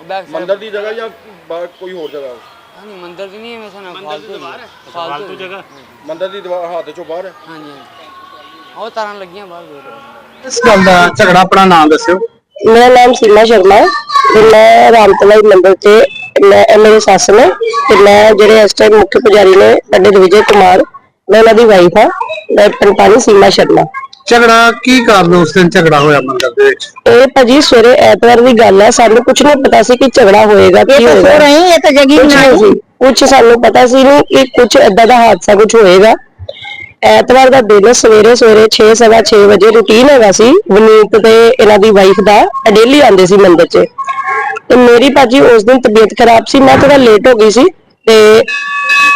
ਬੈਕ ਸਾਈਡ ਮੰਦਰ ਦੀ ਜਗ੍ਹਾ ਜਾਂ ਬਾ- ਕੋਈ ਹੋਰ ਜਗ੍ਹਾ? ਹਾਂਜੀ ਮੰਦਰ ਦੀ ਨਹੀਂ ਐਵੇਂ ਸਾਨੂੰ ਫਾਲਤੂ ਹੈਗੀ। ਫਾਲਤੂ ਜਗ੍ਹਾ। ਮੰਦਰ ਦੀ ਦੀਵਾਰ ਹੱਥ ਚੋਂ ਬਾਹਰ ਹੈ? ਹਾਂਜੀ ਹਾਂਜੀ। ਉਹ ਤਾਰਾਂ ਲੱਗੀਆਂ ਬਾਹਰ। ਵੇਖ ਇਸ ਗੱਲ ਦਾ ਝਗੜਾ ਆਪਣਾ ਨਾਮ ਦੱਸਿਓ। ਮੇਰਾ ਨਾਮ ਸੀਮਾ ਸ਼ਰਮਾ ਹੈ ਤੇ ਮੈਂ ਰਾਮਤਲਾਈ ਮੰਦਿਰ ਤੇ ਮੈਂ ਇਹ ਮੇਰੇ ਸੱਸ ਨੇ ਤੇ ਮੈਂ ਜਿਹੜੇ ਇਸ ਟਾਈਮ ਮੁੱਖ ਪੁਜਾਰੀ ਨੇ ਪੰਡਿਤ ਵਿਜੇ ਕੁਮਾਰ ਮੈਂ ਉਹਨਾਂ ਦੀ ਵਾਈਫ ਹਾਂ। ਮੈਂ ਪੰਡਤਾਨੀ ਸੀਮਾ ਸ਼ਰਮਾ। ਝਗੜਾ ਕੀ ਕਾਰਨ ਉਸ ਦਿਨ ਝਗੜਾ ਹੋਇਆ ਮੰਦਰ ਦੇ ਵਿੱਚ? ਇਹ ਭਾਜੀ ਸਵੇਰੇ ਐਤਵਾਰ ਦੀ ਗੱਲ ਹੈ ਸਾਨੂੰ ਕੁਝ ਨਹੀਂ ਪਤਾ ਸੀ ਕਿ ਝਗੜਾ ਹੋਏਗਾ ਕੀ ਹੋਏਗਾ। ਇਹ ਤਾਂ ਜਗੀ ਕੁਝ ਨਹੀਂ ਸੀ। ਕੁਝ ਸਾਨੂੰ ਪਤਾ ਸੀ ਨਹੀਂ ਕਿ ਕੁਝ ਏਦਾਂ ਦਾ ਹਾਦਸਾ ਕੁਝ ਹੋਏਗਾ। ਐਤਵਾਰ ਦਾ ਦਿਨ ਸਵੇਰੇ ਸਵੇਰੇ 6:30 ਵਜੇ ਰੁਟੀਨ ਹੈਗਾ ਸੀ। ਵਨੀਤ ਤੇ ਇਹਨਾਂ ਦੀ ਵਾਈਫ ਦਾ ਡੇਲੀ ਆਉਂਦੇ ਸੀ ਮੰਦਿਰ 'ਚ। ਤੇ ਮੇਰੀ ਭਾਜੀ ਉਸ ਦਿਨ ਤਬੀਅਤ ਖਰਾਬ ਸੀ ਮੈਂ ਥੋੜਾ ਲੇਟ ਹੋ ਗਈ ਸੀ ਤੇ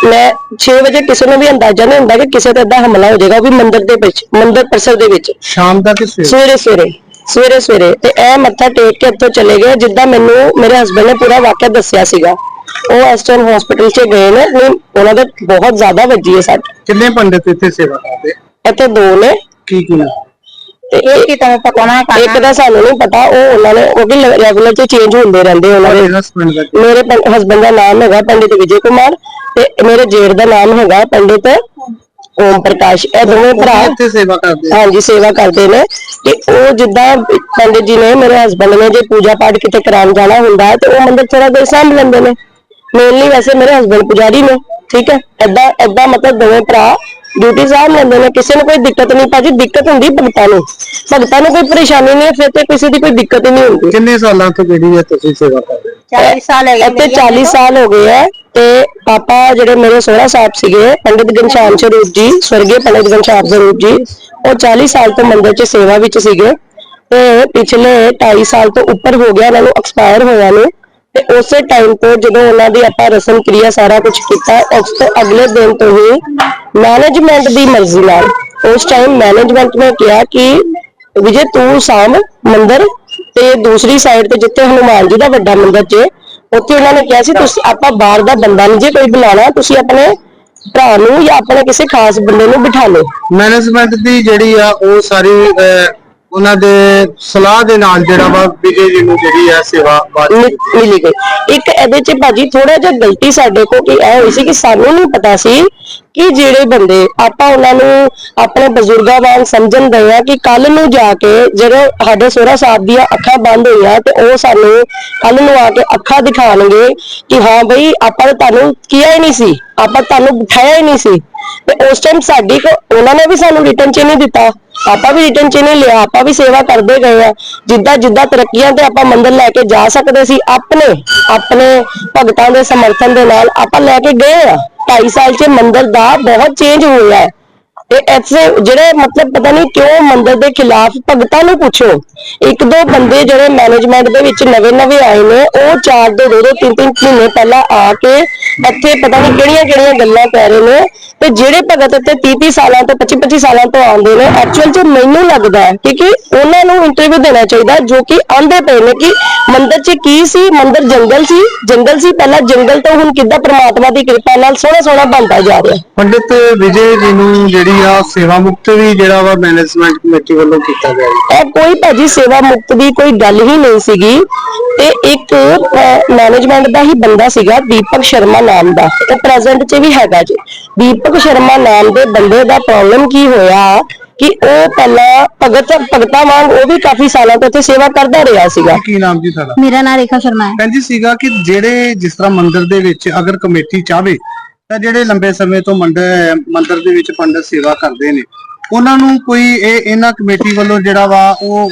ਮੈਂ 6 ਵਜੇ ਕਿਸੇ ਨੂੰ ਵੀ ਅੰਦਾਜ਼ਾ ਨਹੀਂ ਹੁੰਦਾ ਕਿ ਕਿਸੇ ਤੇ ਏਦਾਂ ਹਮਲਾ ਹੋ ਜਾਏਗਾ ਉਹ ਵੀ ਮੰਦਿਰ ਦੇ ਵਿੱਚ ਮੰਦਿਰ ਪਰਿਸਰ ਦੇ ਵਿੱਚ। ਸ਼ਾਮ ਦਾ ਕਿ ਸਵੇਰ? ਸਵੇਰੇ ਸਵੇਰੇ ਸਵੇਰੇ ਸਵੇਰੇ। ਤੇ ਇਹ ਮੱਥਾ ਟੇਕ ਕੇ ਇੱਥੋਂ ਚਲੇ ਗਏ ਜਿੱਦਾਂ ਮੈਨੂੰ ਮੇਰੇ ਹਸਬੰਡ ਨੇ ਪੂਰਾ ਵਾਕਿਆ ਦੱਸਿਆ ਸੀਗਾ। ਉਹ ਇਸ ਟਾਈਮ ਹਸਪੀਟਲ 'ਚ ਗਏ ਨੇ ਨਹੀਂ, ਉਹਨਾਂ ਦੇ ਬਹੁਤ ਜ਼ਿਆਦਾ ਵੱਜੀ ਹੈ ਸੱਟ। ਕਿੰਨੇ ਪੰਡਿਤ ਇੱਥੇ ਸੇਵਾ ਕਰਦੇ? ਇੱਥੇ ਦੋ ਨੇ। ਕੀ ਕੀ ਨਾ ਤੇ ਇਹ ਕੀ ਤਾਂ ਪਤਾ ਨਾ ਇੱਕ ਦਾ ਸਾਨੂੰ ਨਹੀਂ ਪਤਾ ਉਹ ਉਹਨਾਂ ਨੇ ਉਹ ਵੀ ਰੈਗੂਲਰ 'ਚ ਚੇਂਜ ਹੁੰਦੇ ਰਹਿੰਦੇ ਉਹਨਾਂ ਦੇ। ਹਸਬੰਡ ਦਾ ਕੀ? ਮੇਰੇ ਹਸਬੰਡ ਦਾ ਨਾਮ ਹੈਗਾ ਪੰਡਿਤ ਵਿਜੇ ਕੁਮਾਰ ਤੇ ਮੇਰੇ ਜੇਠ ਦਾ ਨਾਮ ਹੈਗਾ ਪੰਡਿਤ ਓਮ ਪ੍ਰਕਾਸ਼। ਇਹ ਦੋਵੇਂ ਭਰਾ ਇੱਥੇ ਸੇਵਾ ਕਰਦੇ ਆ। ਹਾਂਜੀ ਸੇਵਾ ਕਰਦੇ ਨੇ। ਤੇ ਉਹ ਜਿੱਦਾਂ ਪੰਡਿਤ ਜੀ ਨੇ ਮੇਰੇ ਹਸਬੰਡ ਨੇ ਜੇ ਪੂਜਾ ਪਾਠ ਕਿਤੇ ਕਰਾਉਣ ਜਾਣਾ ਹੁੰਦਾ ਹੈ ਤੇ ਉਹ ਮੰਦਿਰ ਥੋੜਾ ਦੇਰ ਸਾਂਭ ਲੈਂਦੇ ਨੇ। ਮੇਨਲੀ ਵੈਸੇ ਮੇਰੇ ਹਸਬੰਡ ਪੁਜਾਰੀ ਨੇ ਠੀਕ ਹੈ? ਐਦਾਂ ਐਦਾਂ ਮਤਲਬ ਦੋਵੇਂ ਭਰਾ ਡਿਊਟੀ ਸਾਂਭ ਲੈਂਦੇ ਨੇ ਕਿਸੇ ਨੂੰ ਕੋਈ ਦਿੱਕਤ ਨਹੀਂ ਭਾਜੀ ਦਿੱਕਤ ਹੁੰਦੀ ਭਗਤਾਂ ਨੂੰ। ਭਗਤਾਂ ਨੂੰ ਕੋਈ ਪਰੇਸ਼ਾਨੀ ਨਹੀਂ ਹੈ ਫਿਰ ਤੇ ਕਿਸੇ ਦੀ ਕੋਈ ਦਿੱਕਤ ਹੀ ਨਹੀਂ ਹੁੰਦੀ। ਕਿੰਨੇ ਸਾਲਾਂ ਤੋਂ ਜਿਹੜੀ ਹੈ ਤੁਸੀਂ ਸੇਵਾ ਕਰਦੇ ਹੋ? 40 ਸਾਲ ਹੈਗੇ ਇੱਥੇ 40 ਸਾਲ ਹੋ ਗਏ ਆ ਤੇ ਪਾਪਾ ਜਿਹੜੇ ਮੇਰੇ ਸੋਹਰਾ ਸਾਹਿਬ ਸੀਗੇ ਪੰਡਿਤ ਗਨਸ਼ਾਮ ਸਰੂਪ ਜੀ ਸਵਰਗੀ ਪੰਡਿਤ ਗਨਸ਼ਾਮ ਸਰੂਪ ਜੀ ਉਹ 40 ਸਾਲ ਤੋਂ ਮੰਦਿਰ 'ਚ ਸੇਵਾ ਵਿੱਚ ਸੀਗੇ ਤੇ ਪਿਛਲੇ 2.5 ਸਾਲ ਤੋਂ ਉੱਪਰ ਹੋ ਗਿਆ ਉਹਨਾਂ ਨੂੰ ਐਕਸਪਾਇਰ ਹੋਇਆ ਨੇ। ਤੇ ਉਸੇ ਟਾਈਮ ਤੋਂ ਜਦੋਂ ਉਹਨਾਂ ਦੀ ਆਪਾਂ ਰਸਮ ਕਿਰਿਆ ਸਾਰਾ ਕੁਝ ਕੀਤਾ ਉਸ ਤੋਂ ਅਗਲੇ ਦਿਨ ਤੋਂ ਹੀ ਮੈਨੇਜਮੈਂਟ ਦੀ ਮਰਜ਼ੀ ਨਾਲ ਉਸ ਟਾਈਮ ਮੈਨੇਜਮੈਂਟ ਨੇ ਕਿਹਾ ਕਿ ਵਿਜੇ ਤੂੰ ਸਾਮ ਮੰਦਿਰ ਤੇ ਦੂਸਰੀ ਸਾਈਡ ਤੇ ਜਿੱਥੇ ਹਨੂਮਾਨ ਜੀ ਦਾ ਵੱਡਾ ਮੰਦਿਰ ਜੇ ਉੱਥੇ ਉਹਨਾਂ ਨੇ ਕਿਹਾ ਸੀ ਤੁਸੀਂ ਆਪਾਂ ਬਾਹਰ ਦਾ ਬੰਦਾ ਨਹੀਂ ਜੇ ਕੋਈ ਬੁਲਾਣਾ ਤੁਸੀਂ ਆਪਣੇ ਭਰਾ ਨੂੰ ਜਾਂ ਆਪਣੇ ਕਿਸੇ ਖਾਸ ਬੰਦੇ ਨੂੰ ਬਿਠਾ ਲਓ। ਮੈਨੇਜਮੈਂਟ ਦੀ ਜਿਹੜੀ ਆ ਉਹ ਸਾਰੀ ਅਹ, ਉਹਨਾਂ ਦੇ ਸਲਾਹ ਦੇ ਨਾਲ ਜਿਹੜਾ ਵਾ ਵਿਜੇ ਜੀ ਨੂੰ ਜਿਹੜੀ ਹੈ ਸੇਵਾ ਬਾਅਦ ਮਿ- ਮਿਲੀ ਗਈ। ਇੱਕ ਇਹਦੇ ਚ ਭਾਜੀ ਥੋੜਾ ਜਿਹਾ ਗਲਤੀ ਸਾਡੇ ਕੋ ਕਿ ਇਹ ਹੋਈ ਸੀ ਕਿ ਸਾਨੂੰ ਨਹੀਂ ਪਤਾ ਸੀ ਕਿ ਜਿਹੜੇ ਬੰਦੇ ਆਪਾਂ ਉਹਨਾਂ ਨੂੰ ਆਪਣੇ ਬਜ਼ੁਰਗਾਂ ਵਾਂਗ ਸਮਝਣ ਦੇ ਆ ਕਿ ਕੱਲ ਨੂੰ ਜਾ ਕੇ ਜਦੋਂ ਸਾਡੇ ਸੋਹਰਾ ਸਾਹਿਬ ਦੀਆਂ ਅੱਖਾਂ ਬੰਦ ਹੋਈਆਂ ਤੇ ਉਹ ਸਾਨੂੰ ਕੱਲ ਨੂੰ ਆ ਕੇ ਅੱਖਾਂ ਦਿਖਾਣਗੇ ਕਿ ਹਾਂ ਬਈ ਆਪਾਂ ਨੇ ਤੁਹਾਨੂੰ ਕੀਆ ਹੀ ਨਹੀਂ ਸੀ, ਆਪਾਂ ਤੁਹਾਨੂੰ ਬਿਠਾਇਆ ਹੀ ਨਹੀਂ ਸੀ। ਤੇ ਉਸ ਟਾਈਮ ਸਾਡੀ ਕੋ, ਉਹਨਾਂ ਨੇ ਵੀ ਸਾਨੂੰ ਰਿਟਰਨ ਚ ਨਹੀਂ ਦਿੱਤਾ। ਆਪਾਂ ਵੀ ਰਿਟਰਨ ਚ ਨਹੀਂ ਲਿਆ, ਆਪਾਂ ਵੀ ਸੇਵਾ ਕਰਦੇ ਗਏ ਆ। ਜਿੱਦਾਂ ਜਿੱਦਾਂ ਤਰੱਕੀਆਂ ਤੇ ਆਪਾਂ ਮੰਦਰ ਲੈ ਕੇ ਜਾ ਸਕਦੇ ਸੀ, ਆਪਣੇ ਆਪਣੇ ਭਗਤਾਂ ਦੇ ਸਮਰਥਨ ਦੇ ਨਾਲ ਆਪਾਂ ਲੈ ਕੇ ਗਏ ਆ। 2.5 ਸਾਲ ਚ ਮੰਦਰ ਦਾ ਬਹੁਤ ਚੇਂਜ ਹੋਇਆ ਹੈ। ਤੇ ਐਸੇ ਜਿਹੜੇ ਮਤਲਬ ਪਤਾ ਨਹੀਂ ਕਿਉਂ ਮੰਦਰ ਦੇ ਖਿਲਾਫ ਭਗਤਾਂ ਨੂੰ ਪੁੱਛੋ, ਇੱਕ ਦੋ ਬੰਦੇ ਜਿਹੜੇ ਮੈਨੇਜਮੈਂਟ ਦੇ ਵਿੱਚ ਨਵੇਂ ਨਵੇਂ ਆਏ ਨੇ, ਉਹ ਚਾਰ ਦੋ ਦੋ ਦੋ ਤਿੰਨ ਤਿੰਨ ਮਹੀਨੇ ਪਹਿਲਾਂ ਆ ਕੇ ਇੱਥੇ ਪਤਾ ਨਹੀਂ ਕਿਹੜੀਆਂ ਕਿਹੜੀਆਂ ਗੱਲਾਂ ਕਹਿ ਰਹੇ ਨੇ ਤੇ ਜਿਹੜੇ ਭਗਤ ਇੱਥੇ 30 ਸਾਲਾਂ ਤੋਂ 25 25 ਸਾਲਾਂ ਤੋਂ ਆਉਂਦੇ ਨੇ ਐਕਚੁਅਲ 'ਚ ਮੈਨੂੰ ਲੱਗਦਾ ਹੈ ਕਿ ਉਹਨਾਂ ਨੂੰ ਇੰਟਰਵਿਊ ਦੇਣਾ ਚਾਹੀਦਾ, ਜੋ ਕਿ ਆਂਦੇ ਪਏ ਨੇ ਕਿ ਮੰਦਰ 'ਚ ਕੀ ਸੀ, ਮੰਦਰ ਜੰਗਲ ਸੀ ਜੰਗਲ ਸੀ ਪਹਿਲਾਂ, ਜੰਗਲ ਤੋਂ ਹੁਣ ਕਿੱਦਾਂ ਪ੍ਰਮਾਤਮਾ ਦੀ ਕਿਰਪਾ ਨਾਲ ਸੋਹਣਾ ਸੋਹਣਾ ਬਣਦਾ ਜਾ ਰਿਹਾ। ਪੰਡਿਤ ਵਿਜੇ ਜੀ ਨੂੰ ਜਿਹੜੀ ਆ ਸੇਵਾ ਮੁਕਤ ਵੀ ਜਿਹੜਾ ਵਾ ਮੈਨੇਜਮੈਂਟ ਕਮੇਟੀ ਵੱਲੋਂ ਕੀਤਾ ਗਿਆ ਜੀ। ਇਹ ਕੋਈ ਭਾਜੀ ਸੇਵਾ ਮੁਕਤ ਦੀ ਕੋਈ ਗੱਲ ਹੀ ਨਹੀਂ ਸੀਗੀ। ਤੇ ਇੱਕ ਮੈਨੇਜਮੈਂਟ ਦਾ ਹੀ ਬੰਦਾ ਸੀਗਾ ਦੀਪਕ ਸ਼ਰਮਾ ਨਾਮ ਦਾ। ਉਹ ਪ੍ਰੈਜ਼ੈਂਟ 'ਚ ਵੀ ਹੈਗਾ ਜੀ। ਦੀਪਕ ਸ਼ਰਮਾ ਨਾਮ ਦੇ ਬੰਦੇ ਦਾ ਪ੍ਰੋਬਲਮ ਕੀ ਹੋਇਆ ਕਿ ਉਹ ਪਹਿਲਾਂ ਭਗਤ ਭਗਤਾਂ ਵਾਂਗ ਉਹ ਵੀ ਕਾਫੀ ਸਾਲਾਂ ਤੋਂ ਇੱਥੇ ਸੇਵਾ ਕਰਦਾ ਰਿਹਾ ਸੀਗਾ। ਕੀ ਨਾਮ ਜੀ ਤੁਹਾਡਾ? ਮੇਰਾ ਨਾਮ ਰੇਖਾ ਸ਼ਰਮਾ ਹੈ। ਭੈਣ ਜੀ ਸੀਗਾ ਕਿ ਜਿਹੜੇ ਜਿਸ ਤਰ੍ਹਾਂ ਮੰਦਿਰ ਦੇ ਵਿੱਚ ਅਗਰ ਕਮੇਟੀ ਚਾਹਵੇ ਤਾਂ ਜਿਹੜੇ ਲੰਬੇ ਸਮੇਂ ਤੋਂ ਮੰਦਿਰ ਮੰਦਿਰ ਦੇ ਵਿੱਚ ਪੰਡਤ ਸੇਵਾ ਕਰਦੇ ਨੇ ਉਹਨਾਂ ਨੂੰ ਕੋਈ ਇਹ ਇਹਨਾਂ ਕਮੇਟੀ ਵੱਲੋਂ ਜਿਹੜਾ ਵਾ ਉਹ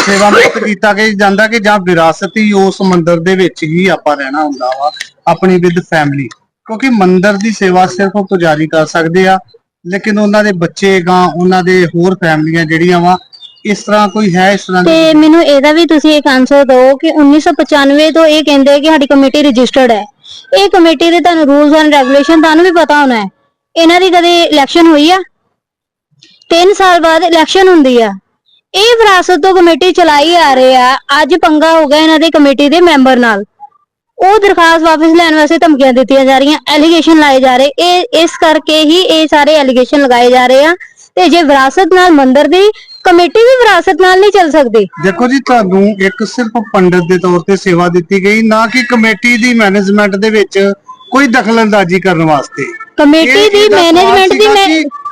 ਸੇਵਾ ਮੁਕਤ ਕੀਤਾ ਕਿ ਜਾਂਦਾ ਕਿ ਜਾਂ ਵਿਰਾਸਤੀ ਉਸ ਮੰਦਿਰ ਦੇ ਵਿੱਚ ਹੀ ਆਪਾਂ ਰਹਿਣਾ ਹੁੰਦਾ ਵਾ ਆਪਣੀ ਵਿਦ ਫੈਮਿਲੀ ਕਿਉਂਕਿ ਮੰਦਿਰ ਦੀ ਸੇਵਾ ਸਿਰਫ ਉਹ ਪੁਜਾਰੀ ਕਰ ਸਕਦੇ ਆ ਲੇਕਿਨ ਉਹਨਾਂ ਦੇ ਬੱਚੇ ਗਾਂ ਉਹਨਾਂ ਦੇ ਹੋਰ ਫੈਮਲੀਆਂ ਜਿਹੜੀਆਂ ਵਾ ਇਸ ਤਰ੍ਹਾਂ ਕੋਈ ਹੈ ਇਸ ਤਰ੍ਹਾਂ ਤੇ ਮੈਨੂੰ ਇਹਦਾ ਵੀ ਤੁਸੀਂ ਇੱਕ ਆਨਸਰ ਦਿਓ ਕਿ 1995 ਤੋਂ ਇਹ ਕਹਿੰਦੇ ਕਿ ਸਾਡੀ ਕਮੇਟੀ ਰਜਿਸਟਰਡ ਹੈ। ਇਹ ਕਮੇਟੀ ਦੇ ਤੁਹਾਨੂੰ ਰੂਲਸ ਐਂਡ ਰੈਗੂਲੇਸ਼ਨ ਤੁਹਾਨੂੰ ਵੀ ਪਤਾ ਹੋਣਾ ਹੈ। ਇਹਨਾਂ ਦੀ ਕਦੇ ਇਲੈਕਸ਼ਨ ਹੋਈ ਆ? 3 ਸਾਲ ਬਾਅਦ ਇਲੈਕਸ਼ਨ ਹੁੰਦੀ ਆ। ਇਹ ਵਿਰਾਸਤ ਤੋਂ ਕਮੇਟੀ ਚਲਾਈ ਆ ਰਹੇ ਆ। ਅੱਜ ਪੰਗਾ ਹੋ ਗਿਆ ਇਹਨਾਂ ਦੇ ਕਮੇਟੀ ਦੇ ਮੈਂਬਰ ਨਾਲ। ਉਹ ਦਰਖਾਸਤ ਵਾਪਸ ਲੈਣ ਵਾਸਤੇ ਧਮਕੀਆਂ ਦਿੱਤੀਆਂ ਜਾ ਰਹੀਆਂ ਐਲੀਗੇਸ਼ਨ ਲਾਏ ਜਾ ਰਹੇ। ਇਹ, ਇਸ ਕਰਕੇ ਹੀ ਇਹ ਸਾਰੇ ਐਲੀਗੇਸ਼ਨ ਲਗਾਏ ਜਾ ਰਹੇ ਆ। ਤੇ ਜੇ ਵਿਰਾਸਤ ਨਾਲ ਮੰਦਰ ਦੀ ਕਮੇਟੀ ਵੀ ਵਿਰਾਸਤ ਨਾਲ ਨਹੀਂ ਚੱਲ ਸਕਦੀ। ਦੇਖੋ ਜੀ ਤੁਹਾਨੂੰ ਇੱਕ ਸਿਰਫ ਪੰਡਤ ਦੇ ਤੌਰ ਤੇ ਸੇਵਾ ਦਿੱਤੀ ਗਈ ਨਾ ਕਿ ਕਮੇਟੀ ਦੀ ਮੈਨੇਜਮੈਂਟ ਦੇ ਵਿੱਚ ਕੋਈ ਦਖਲਅੰਦਾਜ਼ੀ ਕਰਨ ਵਾਸਤੇ। ਕਮੇਟੀ ਦੀ ਮੈਨੇਜਮੈਂਟ ਦੀ ਮੈਂ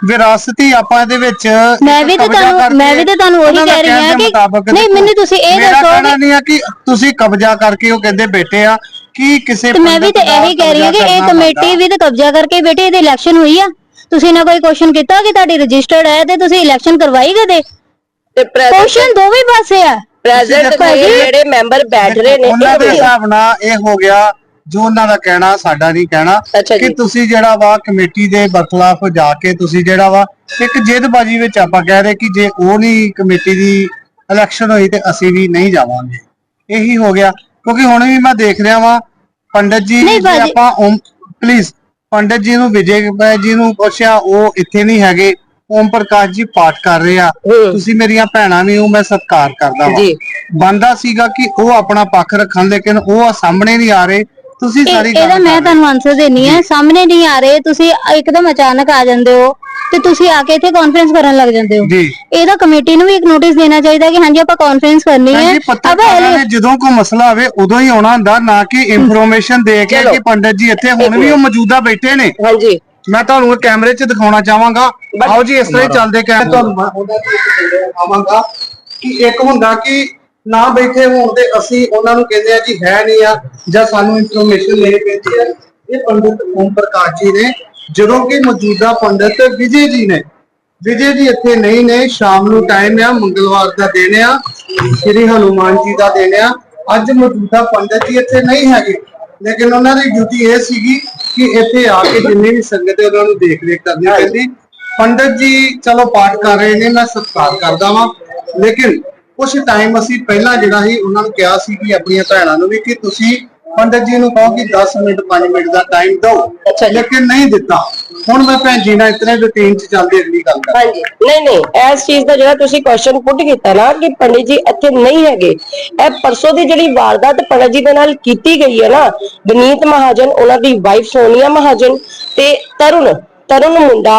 ਵਿਰਾਸਤੀ ਆਪਾਂ ਇਹਦੇ ਵਿੱਚ ਮੈਂ ਵੀ ਤਾਂ ਤੁਹਾਨੂੰ- ਮੈਂ ਵੀ ਤਾਂ ਤੁਹਾਨੂੰ ਉਹੀ ਕਹਿ ਰਹੀ ਕਹਿਣ ਹਾਂ ਕਿ- ਨਹੀਂ, ਮੈਨੂੰ ਤੁਸੀਂ ਇਹ ਮੇਰਾ ਦੱਸੋ ਕਹਿਣਾ ਕਿ- ਨਹੀਂ ਆ ਕਿ ਤੁਸੀਂ ਕਬਜ਼ਾ ਕਰਕੇ ਉਹ ਕਹਿੰਦੇ ਬੈਠੇ ਆ ਕਿ ਕਿਸੇ ਮੈਂ ਵੀ ਤਾਂ ਇਹੀ ਕਹਿ ਰਹੀ ਹਾਂ ਕਿ ਇਹ ਕਮੇਟੀ। ਵੀ ਤਾਂ ਕਬਜ਼ਾ ਕਰਕੇ ਬੇਟੇ ਇਹਦੀ ਇਲੈਕਸ਼ਨ ਹੋਈ ਆ। ਤੁਸੀਂ ਨਾ ਕੋਈ ਕੁਐਸਚਨ ਕੀਤਾ ਕਿ ਤੁਹਾਡੀ ਰਜਿਸਟਰਡ ਹੈ ਤੇ ਤੁਸੀਂ ਇਲੈਕਸ਼ਨ ਕਰਵਾਈ ਕਦੇ? ਤੇ ਕੁਐਸਚਨ ਦੋਵੇਂ ਪਾਸੇ ਆ ਪ੍ਰੈਜ਼ੈਂਟ ਜੀ, ਜਿਹੜੇ ਮੈਂਬਰ ਬੈਠ ਰਹੇ ਨੇ ਉਹਨਾਂ ਦੇ ਇਹ ਹਿਸਾਬ ਨਾਲ ਇਹ ਹੋ ਗਿਆ ਜੋ ਉਹਨਾਂ ਦਾ ਕਹਿਣਾ ਸਾਡਾ ਨਹੀਂ ਕਹਿਣਾ ਅੱਛਾ ਕਿ। ਤੁਸੀਂ ਜਿਹੜਾ ਵਾ ਕਮੇਟੀ ਦੇ ਬਰਖਲਾਫ ਜਾ ਕੇ ਤੁਸੀਂ ਜਿਹੜਾ ਵਾ ਇੱਕ ਜਿੱਦਬਾਜੀ ਵਿੱਚ ਆਪਾਂ ਕਹਿ ਰਹੇ ਕਿ ਜੇ ਉਹ ਨਹੀਂ ਕਮੇਟੀ ਦੀ ਇਲੈਕਸ਼ਨ ਹੋਈ ਤੇ ਅਸੀਂ ਵੀ ਨਹੀਂ ਜਾਵਾਂਗੇ ਇਹੀ ਹੋ ਗਿਆ ਕਿਉਂਕਿ ਹੁਣ ਵੀ ਮੈਂ ਦੇਖ ਰਿਹਾ ਵਾਂ ਪੰਡਤ ਜੀ ਨਹੀਂ ਜੇ ਭਾਜੀ। ਆਪਾਂ ਪਲੀਜ਼ ਪੰਡਤ ਜੀ ਨੂੰ ਵਿਜੇ ਭਾਈ ਜੀ ਨੂੰ ਪੁੱਛਿਆ ਉਹ ਇੱਥੇ ਨਹੀਂ ਹੈਗੇ ਓਮ ਪ੍ਰਕਾਸ਼ ਜੀ ਪਾਠ ਕਰ ਰਹੇ ਆ। ਹੂੰ। ਤੁਸੀਂ ਮੇਰੀਆਂ ਭੈਣਾਂ ਵੀ ਹੋ ਮੈਂ ਸਤਿਕਾਰ ਕਰਦਾ ਵਾਂ। ਜੀ। ਬੰਦਾ ਸੀਗਾ ਕਿ ਉਹ ਆਪਣਾ ਪੱਖ ਰੱਖਣ ਲੇਕਿਨ ਉਹ ਸਾਹਮਣੇ ਨਹੀਂ ਆ ਰਹੇ। ਤੁਸੀਂ ਇਹ- ਸਾਰੀ ਇਹਦਾ ਗੱਲ ਮੈਂ ਕਰ ਰਹੇ। ਤੁਹਾਨੂੰ ਆਨਸਰ ਦੇਣੀ ਹੈ ਸਾਹਮਣੇ ਨਹੀਂ ਆ ਰਹੇ ਤੁਸੀਂ ਇੱਕਦਮ ਅਚਾਨਕ ਆ ਜਾਂਦੇ ਹੋ ਤੇ ਤੁਸੀਂ ਆ ਕੇ ਇੱਥੇ ਕਾਨਫਰੰਸ ਕਰਨ ਲੱਗ ਜਾਂਦੇ ਹੋ। ਜੀ। ਇਹਦਾ ਕਮੇਟੀ ਨੂੰ ਵੀ ਇੱਕ ਨੋਟਿਸ ਦੇਣਾ ਚਾਹੀਦਾ ਕਿ ਹਾਂਜੀ ਆਪਾਂ ਕਾਨਫਰੰਸ ਕਰਨੀ ਹੈ। ਹਾਂਜੀ ਪੱਤਰਕਾਰਾਂ ਨੇ ਜਦੋਂ ਕੋਈ ਮਸਲਾ ਆਵੇ ਉਦੋਂ ਹੀ ਆਉਣਾ ਹੁੰਦਾ ਨਾ ਕਿ ਇਨਫੋਰਮੇਸ਼ਨ ਦੇ ਕੇ ਚਲੋ। ਕਿ ਪੰਡਤ ਜੀ ਇੱਥੇ ਹੁਣ ਵੀ ਉਹ ਮੌਜੂਦਾ ਬੈਠੇ ਨੇ। ਹਾਂਜੀ। ਮੈਂ ਤੁਹਾਨੂੰ ਕੈਮਰੇ 'ਚ ਦਿਖਾਉਣਾ ਚਾਹਾਂਗਾ। ਆਓ ਜੀ ਇਸ ਤਰ੍ਹਾਂ ਹੀ ਚੱਲਦੇ ਕੈਮ ਤੁਹਾਨੂੰ ਮੈਂ ਉਹਦਾ ਚ ਆਵਾਂਗਾ ਕਿ ਇੱਕ ਹੁੰਦਾ ਕਿ ਨਾ ਬੈਠੇ ਹੋਣ ਤੇ ਅਸੀਂ ਉਹਨਾਂ ਨੂੰ ਕਹਿੰਦੇ ਆ ਕਿ ਹੈ ਨਹੀਂ ਆ ਜਾਂ ਸਾਨੂੰ ਇਨਫੋਰਮੇਸ਼ਨ ਲੈਣੀ ਪੈਂਦੀ ਹੈ ਇਹ ਪੰਡਿਤ ਓਮ ਪ੍ਰਕਾਸ਼ ਜੀ ਨੇ ਜਦੋਂ ਕਿ ਮੌਜੂਦਾ ਪੰਡਿਤ ਵਿਜੇ ਜੀ ਨੇ। ਵਿਜੇ ਜੀ ਇੱਥੇ ਨਹੀਂ ਨੇ ਸ਼ਾਮ ਨੂੰ ਟਾਈਮ ਆ ਮੰਗਲਵਾਰ ਦਾ ਦਿਨ ਆ ਸ੍ਰੀ ਹਨੂਮਾਨ ਜੀ ਦਾ ਦਿਨ ਆ। ਅੱਜ ਮੌਜੂਦਾ ਪੰਡਿਤ ਜੀ ਇੱਥੇ ਨਹੀਂ ਹੈਗੇ ਲੇਕਿਨ ਉਹਨਾਂ ਦੀ ਡਿਊਟੀ ਇਹ ਸੀਗੀ ਕਿ ਇੱਥੇ ਆ ਕੇ ਜਿੰਨੀ ਵੀ ਸੰਗਤ ਹੈ ਉਹਨਾਂ ਨੂੰ ਦੇਖ ਰੇਖ ਕਰਨੀ ਪੈਂਦੀ। ਪੰਡਤ ਜੀ ਚਲੋ ਪਾਠ ਕਰ ਰਹੇ ਨੇ ਮੈਂ ਸਤਿਕਾਰ ਕਰਦਾ ਵਾਂ। ਲੇਕਿਨ ਕੁਝ ਟਾਈਮ ਅਸੀਂ ਪਹਿਲਾਂ ਜਿਹੜਾ ਸੀ ਉਹਨਾਂ ਨੂੰ ਕਿਹਾ ਸੀ ਕਿ ਆਪਣੀਆਂ ਭੈਣਾਂ ਨੂੰ ਵੀ ਕਿ ਤੁਸੀਂ ਪੰਡਤ ਜੀ ਨੂੰ ਕਹੋ ਕਿ 10 ਮਿੰਟ 5 ਮਿੰਟ ਦਾ ਟਾਈਮ ਦਿਓ ਲੇਕਿਨ ਨਹੀਂ ਦਿੱਤਾ। ਹੁਣ ਮੈਂ ਭੈਣ ਜੀ ਨਾਲ ਇਤਨੇ ਰੁਟੀਨ ਚ ਚੱਲਦੇ ਅਗਲੀ ਗੱਲ ਕਰ। ਹਾਂਜੀ। ਨਹੀਂ ਨਹੀਂ ਇਸ ਚੀਜ਼ ਦਾ ਜਿਹੜਾ ਤੁਸੀਂ ਕੁਐਸਚਨ ਪੁੱਟ ਕੀਤਾ ਨਾ ਕਿ ਪੰਡਿਤ ਜੀ ਇੱਥੇ ਨਹੀਂ ਹੈਗੇ। ਇਹ ਪਰਸੋਂ ਦੀ ਜਿਹੜੀ ਵਾਰਦਾਤ ਪੰਡਿਤ ਜੀ ਦੇ ਨਾਲ ਕੀਤੀ ਗਈ ਹੈ ਨਾ ਬਨੀਤ ਮਹਾਜਨ ਉਹਨਾਂ ਦੀ ਵਾਈਫ ਸੋਨੀਆ ਮਹਾਜਨ ਤੇ ਤਰੁਣ ਤਰੁਣ ਮੁੰਡਾ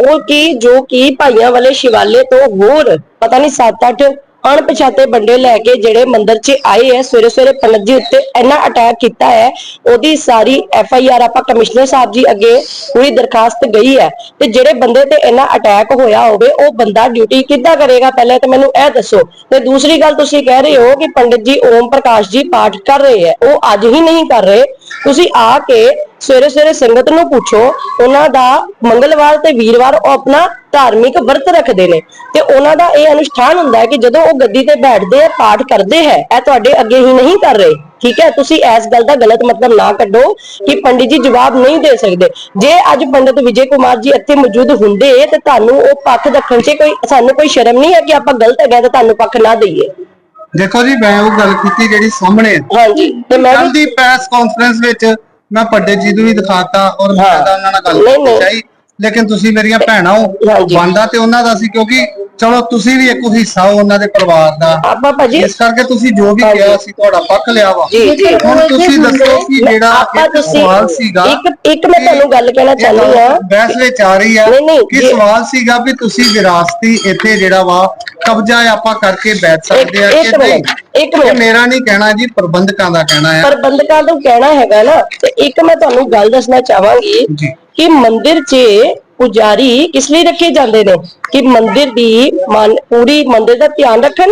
ਉਹ ਕੀ ਜੋ ਕਿ ਭਾਈਆਂ ਵਾਲੇ ਸ਼ਿਵਾਲੇ ਤੋਂ ਹੋਰ ਪਤਾ ਨਹੀਂ 7-8 ਅਣਪਛਾਤੇ ਬੰਦੇ ਲੈ ਕੇ ਜਿਹੜੇ ਮੰਦਿਰ 'ਚ ਆਏ ਐ ਸਵੇਰੇ ਸਵੇਰੇ ਪੰਡਤ ਜੀ ਉੱਤੇ ਇੰਨਾ ਅਟੈਕ ਕੀਤਾ ਹੈ, ਉਹਦੀ ਸਾਰੀ ਐਫ ਆਈ ਆਰ ਆਪਾਂ ਕਮਿਸ਼ਨਰ ਸਾਹਿਬ ਜੀ ਅੱਗੇ ਪੂਰੀ ਦਰਖਾਸਤ ਗਈ ਹੈ ਤੇ ਜਿਹੜੇ ਬੰਦੇ ਤੇ ਇੰਨਾ ਅਟੈਕ ਹੋਇਆ ਹੋਵੇ, ਉਹ ਬੰਦਾ ਡਿਊਟੀ ਕਿੱਦਾਂ ਕਰੇਗਾ? ਪਹਿਲੇ ਤੇ ਮੈਨੂੰ ਇਹ ਦੱਸੋ। ਤੇ ਦੂਸਰੀ ਗੱਲ ਤੁਸੀਂ ਕਹਿ ਰਹੇ ਹੋ ਕਿ ਪੰਡਿਤ ਜੀ ਓਮ ਪ੍ਰਕਾਸ਼ ਜੀ ਪਾਠ ਕਰ ਰਹੇ ਹੈ, ਉਹ ਅੱਜ ਹੀ ਨਹੀਂ ਕਰ ਰਹੇ। ਤੁਸੀਂ ਆ ਕੇ ਸਵੇਰੇ ਸਵੇਰੇ ਸੰਗਤ ਨੂੰ ਪੁੱਛੋ, ਉਹਨਾਂ ਦਾ ਮੰਗਲਵਾਰ ਤੇ ਵੀਰਵਾਰ ਉਹ ਆਪਣਾ ਧਾਰਮਿਕ ਵਰਤ ਰੱਖਦੇ ਨੇ। ਤੇ ਉਹਨਾਂ ਦਾ ਇਹ ਅਨੁਸ਼ਠਾਨ ਹੁੰਦਾ ਹੈ ਕਿ ਜਦੋਂ ਉਹ ਗੱਦੀ ਤੇ ਬੈਠਦੇ ਆ, ਪਾਠ ਕਰਦੇ ਹੈ, ਇਹ ਤੁਹਾਡੇ ਅੱਗੇ ਹੀ ਨਹੀਂ ਕਰ ਰਹੇ। ਠੀਕ ਹੈ? ਤੁਸੀਂ ਇਸ ਗੱਲ ਦਾ ਗਲਤ ਮਤਲਬ ਨਾ ਕੱਢੋ ਕਿ ਪੰਡਿਤ ਜੀ ਜਵਾਬ ਨਹੀਂ ਦੇ ਸਕਦੇ। ਜੇ ਅੱਜ ਪੰਡਿਤ ਵਿਜੇ ਕੁਮਾਰ ਜੀ ਇੱਥੇ ਮੌਜੂਦ ਹੁੰਦੇ, ਤੇ ਤੁਹਾਨੂੰ ਉਹ ਪੱਖ ਰੱਖਣ 'ਚ ਕੋਈ ਸਾਨੂੰ ਕੋਈ ਸ਼ਰਮ ਨਹੀਂ ਹੈ ਕਿ ਆਪਾਂ ਗਲਤ ਹੈਗਾ ਤਾਂ ਤੁਹਾਨੂੰ ਪੱਖ ਨਾ ਦਈਏ। ਦੇਖੋ ਜੀ ਮੈਂ ਉਹ ਗੱਲ ਕੀਤੀ ਜਿਹੜੀ ਸਾਹਮਣੇ ਹੈ ਹਾਂਜੀ ਤੇ ਮੈਂ ਕੱਲ ਵੀ ਦੀ ਪ੍ਰੈਸ ਕਾਨਫਰੰਸ ਵਿੱਚ ਮੈਂ ਪੰਡਿਤ ਜੀ ਨੂੰ ਵੀ ਦਿਖਾਤਾ ਔਰ ਮੈਂ ਹਾਂ। ਤਾਂ ਉਹਨਾਂ ਨਾਲ ਗੱਲ ਨਹੀਂ, ਕਰਨੀ ਨਹੀਂ। ਚਾਹੀ ਲੇਕਿਨ ਤੁਸੀਂ ਮੇਰੀਆਂ ਭੈਣਾਂ ਹੋ। ਬੰਦਾ ਤੇ ਉਹਨਾਂ ਦਾ ਸੀ ਕਿਉਂਕਿ ਚਲੋ ਤੁਸੀਂ ਵੀ ਇੱਕ ਹਿੱਸਾ ਹੋ ਉਹਨਾਂ ਦੇ ਪਰਿਵਾਰ ਦਾ ਆਪਾਂ ਭਾਜੀ ਇਸ ਕਰਕੇ ਤੁਸੀਂ ਜੋ ਵੀ। ਕਿਹਾ ਸੀ ਤੁਹਾਡਾ ਪੱਖ ਲਿਆ ਵਾ। ਹੁਣ ਤੁਸੀਂ ਦੱਸੋ ਕਿ ਜਿਹੜਾ ਇੱਕ ਸਵਾਲ ਸੀਗਾ ਇੱਕ ਇੱਕ ਮੈਂ ਤੁਹਾਨੂੰ ਗੱਲ ਕਹਿਣਾ ਚਾਹੁੰਦੀ ਹਾਂ ਬਹਿਸ ਵਿੱਚ ਆ ਰਹੀ ਆ ਕਿ ਸਵਾਲ ਸੀਗਾ ਵੀ ਤੁਸੀਂ ਵਿਰਾਸਤੀ ਇੱਥੇ ਜਿਹੜਾ ਵਾ ਕਬਜ਼ਾ ਆਪਾਂ ਕਰਕੇ ਬੈਠ ਸਕਦੇ ਆ ਕਿ ਨਹੀਂ ਇੱਕ ਮਿੰਟ। ਮੇਰਾ ਨਹੀਂ ਕਹਿਣਾ ਜੀ ਪ੍ਰਬੰਧਕਾਂ ਦਾ ਕਹਿਣਾ ਹੈ ਪ੍ਰਬੰਧਕਾਂ ਤੋਂ ਕਹਿਣਾ ਹੈਗਾ ਨਾ ਤੇ ਇੱਕ ਮੈਂ ਤੁਹਾਨੂੰ ਗੱਲ ਦੱਸਣਾ ਚਾਹਾਂਗੀ ਜੀ। ਕਿ ਮੰਦਿਰ 'ਚ ਪੁਜਾਰੀ ਕਿਸ ਲਈ ਰੱਖੇ ਜਾਂਦੇ ਨੇ? ਕਿ ਮੰਦਿਰ ਦੀ ਮਨ ਪੂਰੀ ਮੰਦਿਰ ਦਾ ਧਿਆਨ ਰੱਖਣ?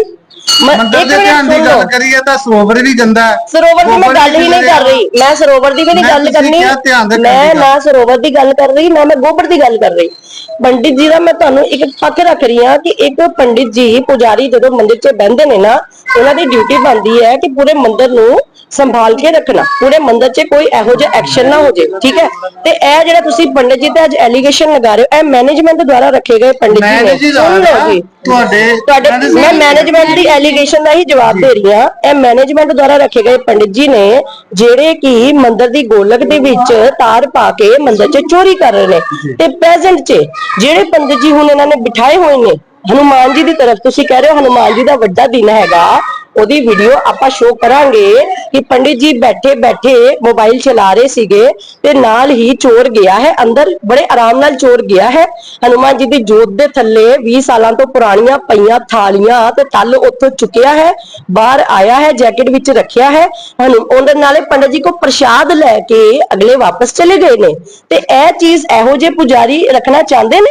ਮ- ਮੰਦਰ ਇੱਕ ਦੇ ਮਿੰਟ ਧਿਆਨ ਦੀ ਸੁਣ ਗੱਲ ਲਓ। ਕਰੀਏ ਤਾਂ ਸਰੋਵਰ ਵੀ ਗੰਦਾ ਹੈ ਸਰੋਵਰ ਦੀ ਮੈਂ ਗੱਲ ਹੀ ਨਹੀਂ ਕਰ ਰਹੀ। ਮੈਂ ਸਰੋਵਰ ਦੀ ਵੀ ਨਹੀਂ ਮੈਂ ਗੱਲ ਤੁਸੀਂ ਕਰਨੀ। ਕਿਹਾ ਧਿਆਨ ਰੱਖਣ ਦੀ ਮੈਂ ਗੱਲ। ਨਾ ਸਰੋਵਰ ਦੀ ਗੱਲ ਕਰ ਰਹੀ ਨਾ ਮੈਂ ਗੋਬਰ ਦੀ ਗੱਲ ਕਰ ਰਹੀ। ਪੰਡਿਤ ਜੀ ਦਾ ਮੈਂ ਤੁਹਾਨੂੰ ਇੱਕ ਪੱਖ ਰੱਖ ਰਹੀ ਹਾਂ ਕਿ ਇੱਕ ਪੰਡਿਤ ਜੀ ਪੁਜਾਰੀ ਜਦੋਂ ਮੰਦਿਰ 'ਚ ਬਹਿੰਦੇ ਨੇ ਨਾ ਉਹਨਾਂ ਦੀ ਡਿਊਟੀ ਬਣਦੀ ਹੈ ਕਿ ਪੂਰੇ ਮੰਦਿਰ ਨੂੰ ਸੰਭਾਲ ਕੇ ਰੱਖਣਾ। ਪੂਰੇ ਮੰਦਿਰ 'ਚ ਕੋਈ ਇਹੋ ਜਿਹਾ ਐਕਸ਼ਨ ਨਾ ਹੋ ਜੇ ਠੀਕ ਹੈ? ਤੇ ਇਹ ਜਿਹੜਾ ਤੁਸੀਂ ਪੰਡਿਤ ਜੀ ਤੇ ਅੱਜ ਐਲੀਗੇਸ਼ਨ ਲਗਾ ਰਹੇ ਹੋ ਇਹ ਮੈਨੇਜਮੈਂਟ ਦੁਆਰਾ ਰੱਖੇ ਗਏ ਪੰਡਿਤ ਜੀ ਨੇ। ਸੁਣ। ਲਓ ਜੀ। ਤੁਹਾਡੇ ਮੈਂ ਮੈਨੇਜਮੈਂਟ ਦੀ ਐਲੀਗੇਸ਼ਨ ਦਾ ਹੀ ਜਵਾਬ ਦੇ ਰਹੀ ਹਾਂ। ਇਹ ਮੈਨੇਜਮੈਂਟ ਦੁਆਰਾ ਰੱਖੇ ਗਏ ਪੰਡਿਤ ਜੀ ਨੇ ਜਿਹੜੇ ਕਿ ਮੰਦਿਰ ਦੀ ਗੋਲਕ ਦੇ ਵਿੱਚ ਤਾਰ ਪਾ ਕੇ ਮੰਦਿਰ 'ਚ ਚੋਰੀ ਕਰ ਰਹੇ ਨੇ। ਤੇ ਪ੍ਰੈਜ਼ੈਂਟ 'ਚ ਜਿਹੜੇ ਪੰਡਿਤ ਜੀ ਹੁਣ ਇਹਨਾਂ ਨੇ ਬਿਠਾਏ ਹੋਏ ਨੇ ਹਨੂਮਾਨ ਜੀ ਦੀ ਤਰਫ ਤੁਸੀਂ ਕਹਿ ਰਹੇ ਹੋ, ਹਨੂਮਾਨ ਜੀ ਦਾ ਵੱਡਾ ਦਿਨ ਹੈਗਾ। ਉਹਦੀ ਵੀਡੀਓ ਆਪਾਂ ਸ਼ੋਅ ਕਰਾਂਗੇ ਕਿ ਪੰਡਿਤ ਜੀ ਬੈਠੇ ਬੈਠੇ ਮੋਬਾਈਲ ਚਲਾ ਰਹੇ ਸੀਗੇ ਤੇ ਨਾਲ ਹੀ ਚੋਰ ਗਿਆ ਹੈ। ਅੰਦਰ ਬੜੇ ਆਰਾਮ ਨਾਲ ਚੋਰ ਗਿਆ ਹੈ। ਹਨੂਮਾਨ ਜੀ ਦੀ ਜੋਤ ਦੇ ਥੱਲੇ 20 ਸਾਲਾਂ ਤੋਂ ਪੁਰਾਣੀਆਂ ਪਈਆਂ ਥਾਲੀਆਂ ਤੇ ਤਲ ਉੱਥੋਂ ਚੁੱਕਿਆ ਹੈ, ਬਾਹਰ ਆਇਆ ਹੈ, ਜੈਕਟ ਵਿੱਚ ਰੱਖਿਆ ਹੈ। ਹਨੂ, ਉਹਦੇ ਨਾਲੇ ਪੰਡਿਤ ਜੀ ਕੋ ਪ੍ਰਸ਼ਾਦ ਲੈ ਕੇ ਅਗਲੇ ਵਾਪਸ ਚਲੇ ਗਏ ਨੇ। ਤੇ ਇਹ ਚੀਜ਼ ਇਹੋ ਜਿਹੇ ਪੁਜਾਰੀ ਰੱਖਣਾ ਚਾਹੁੰਦੇ ਨੇ?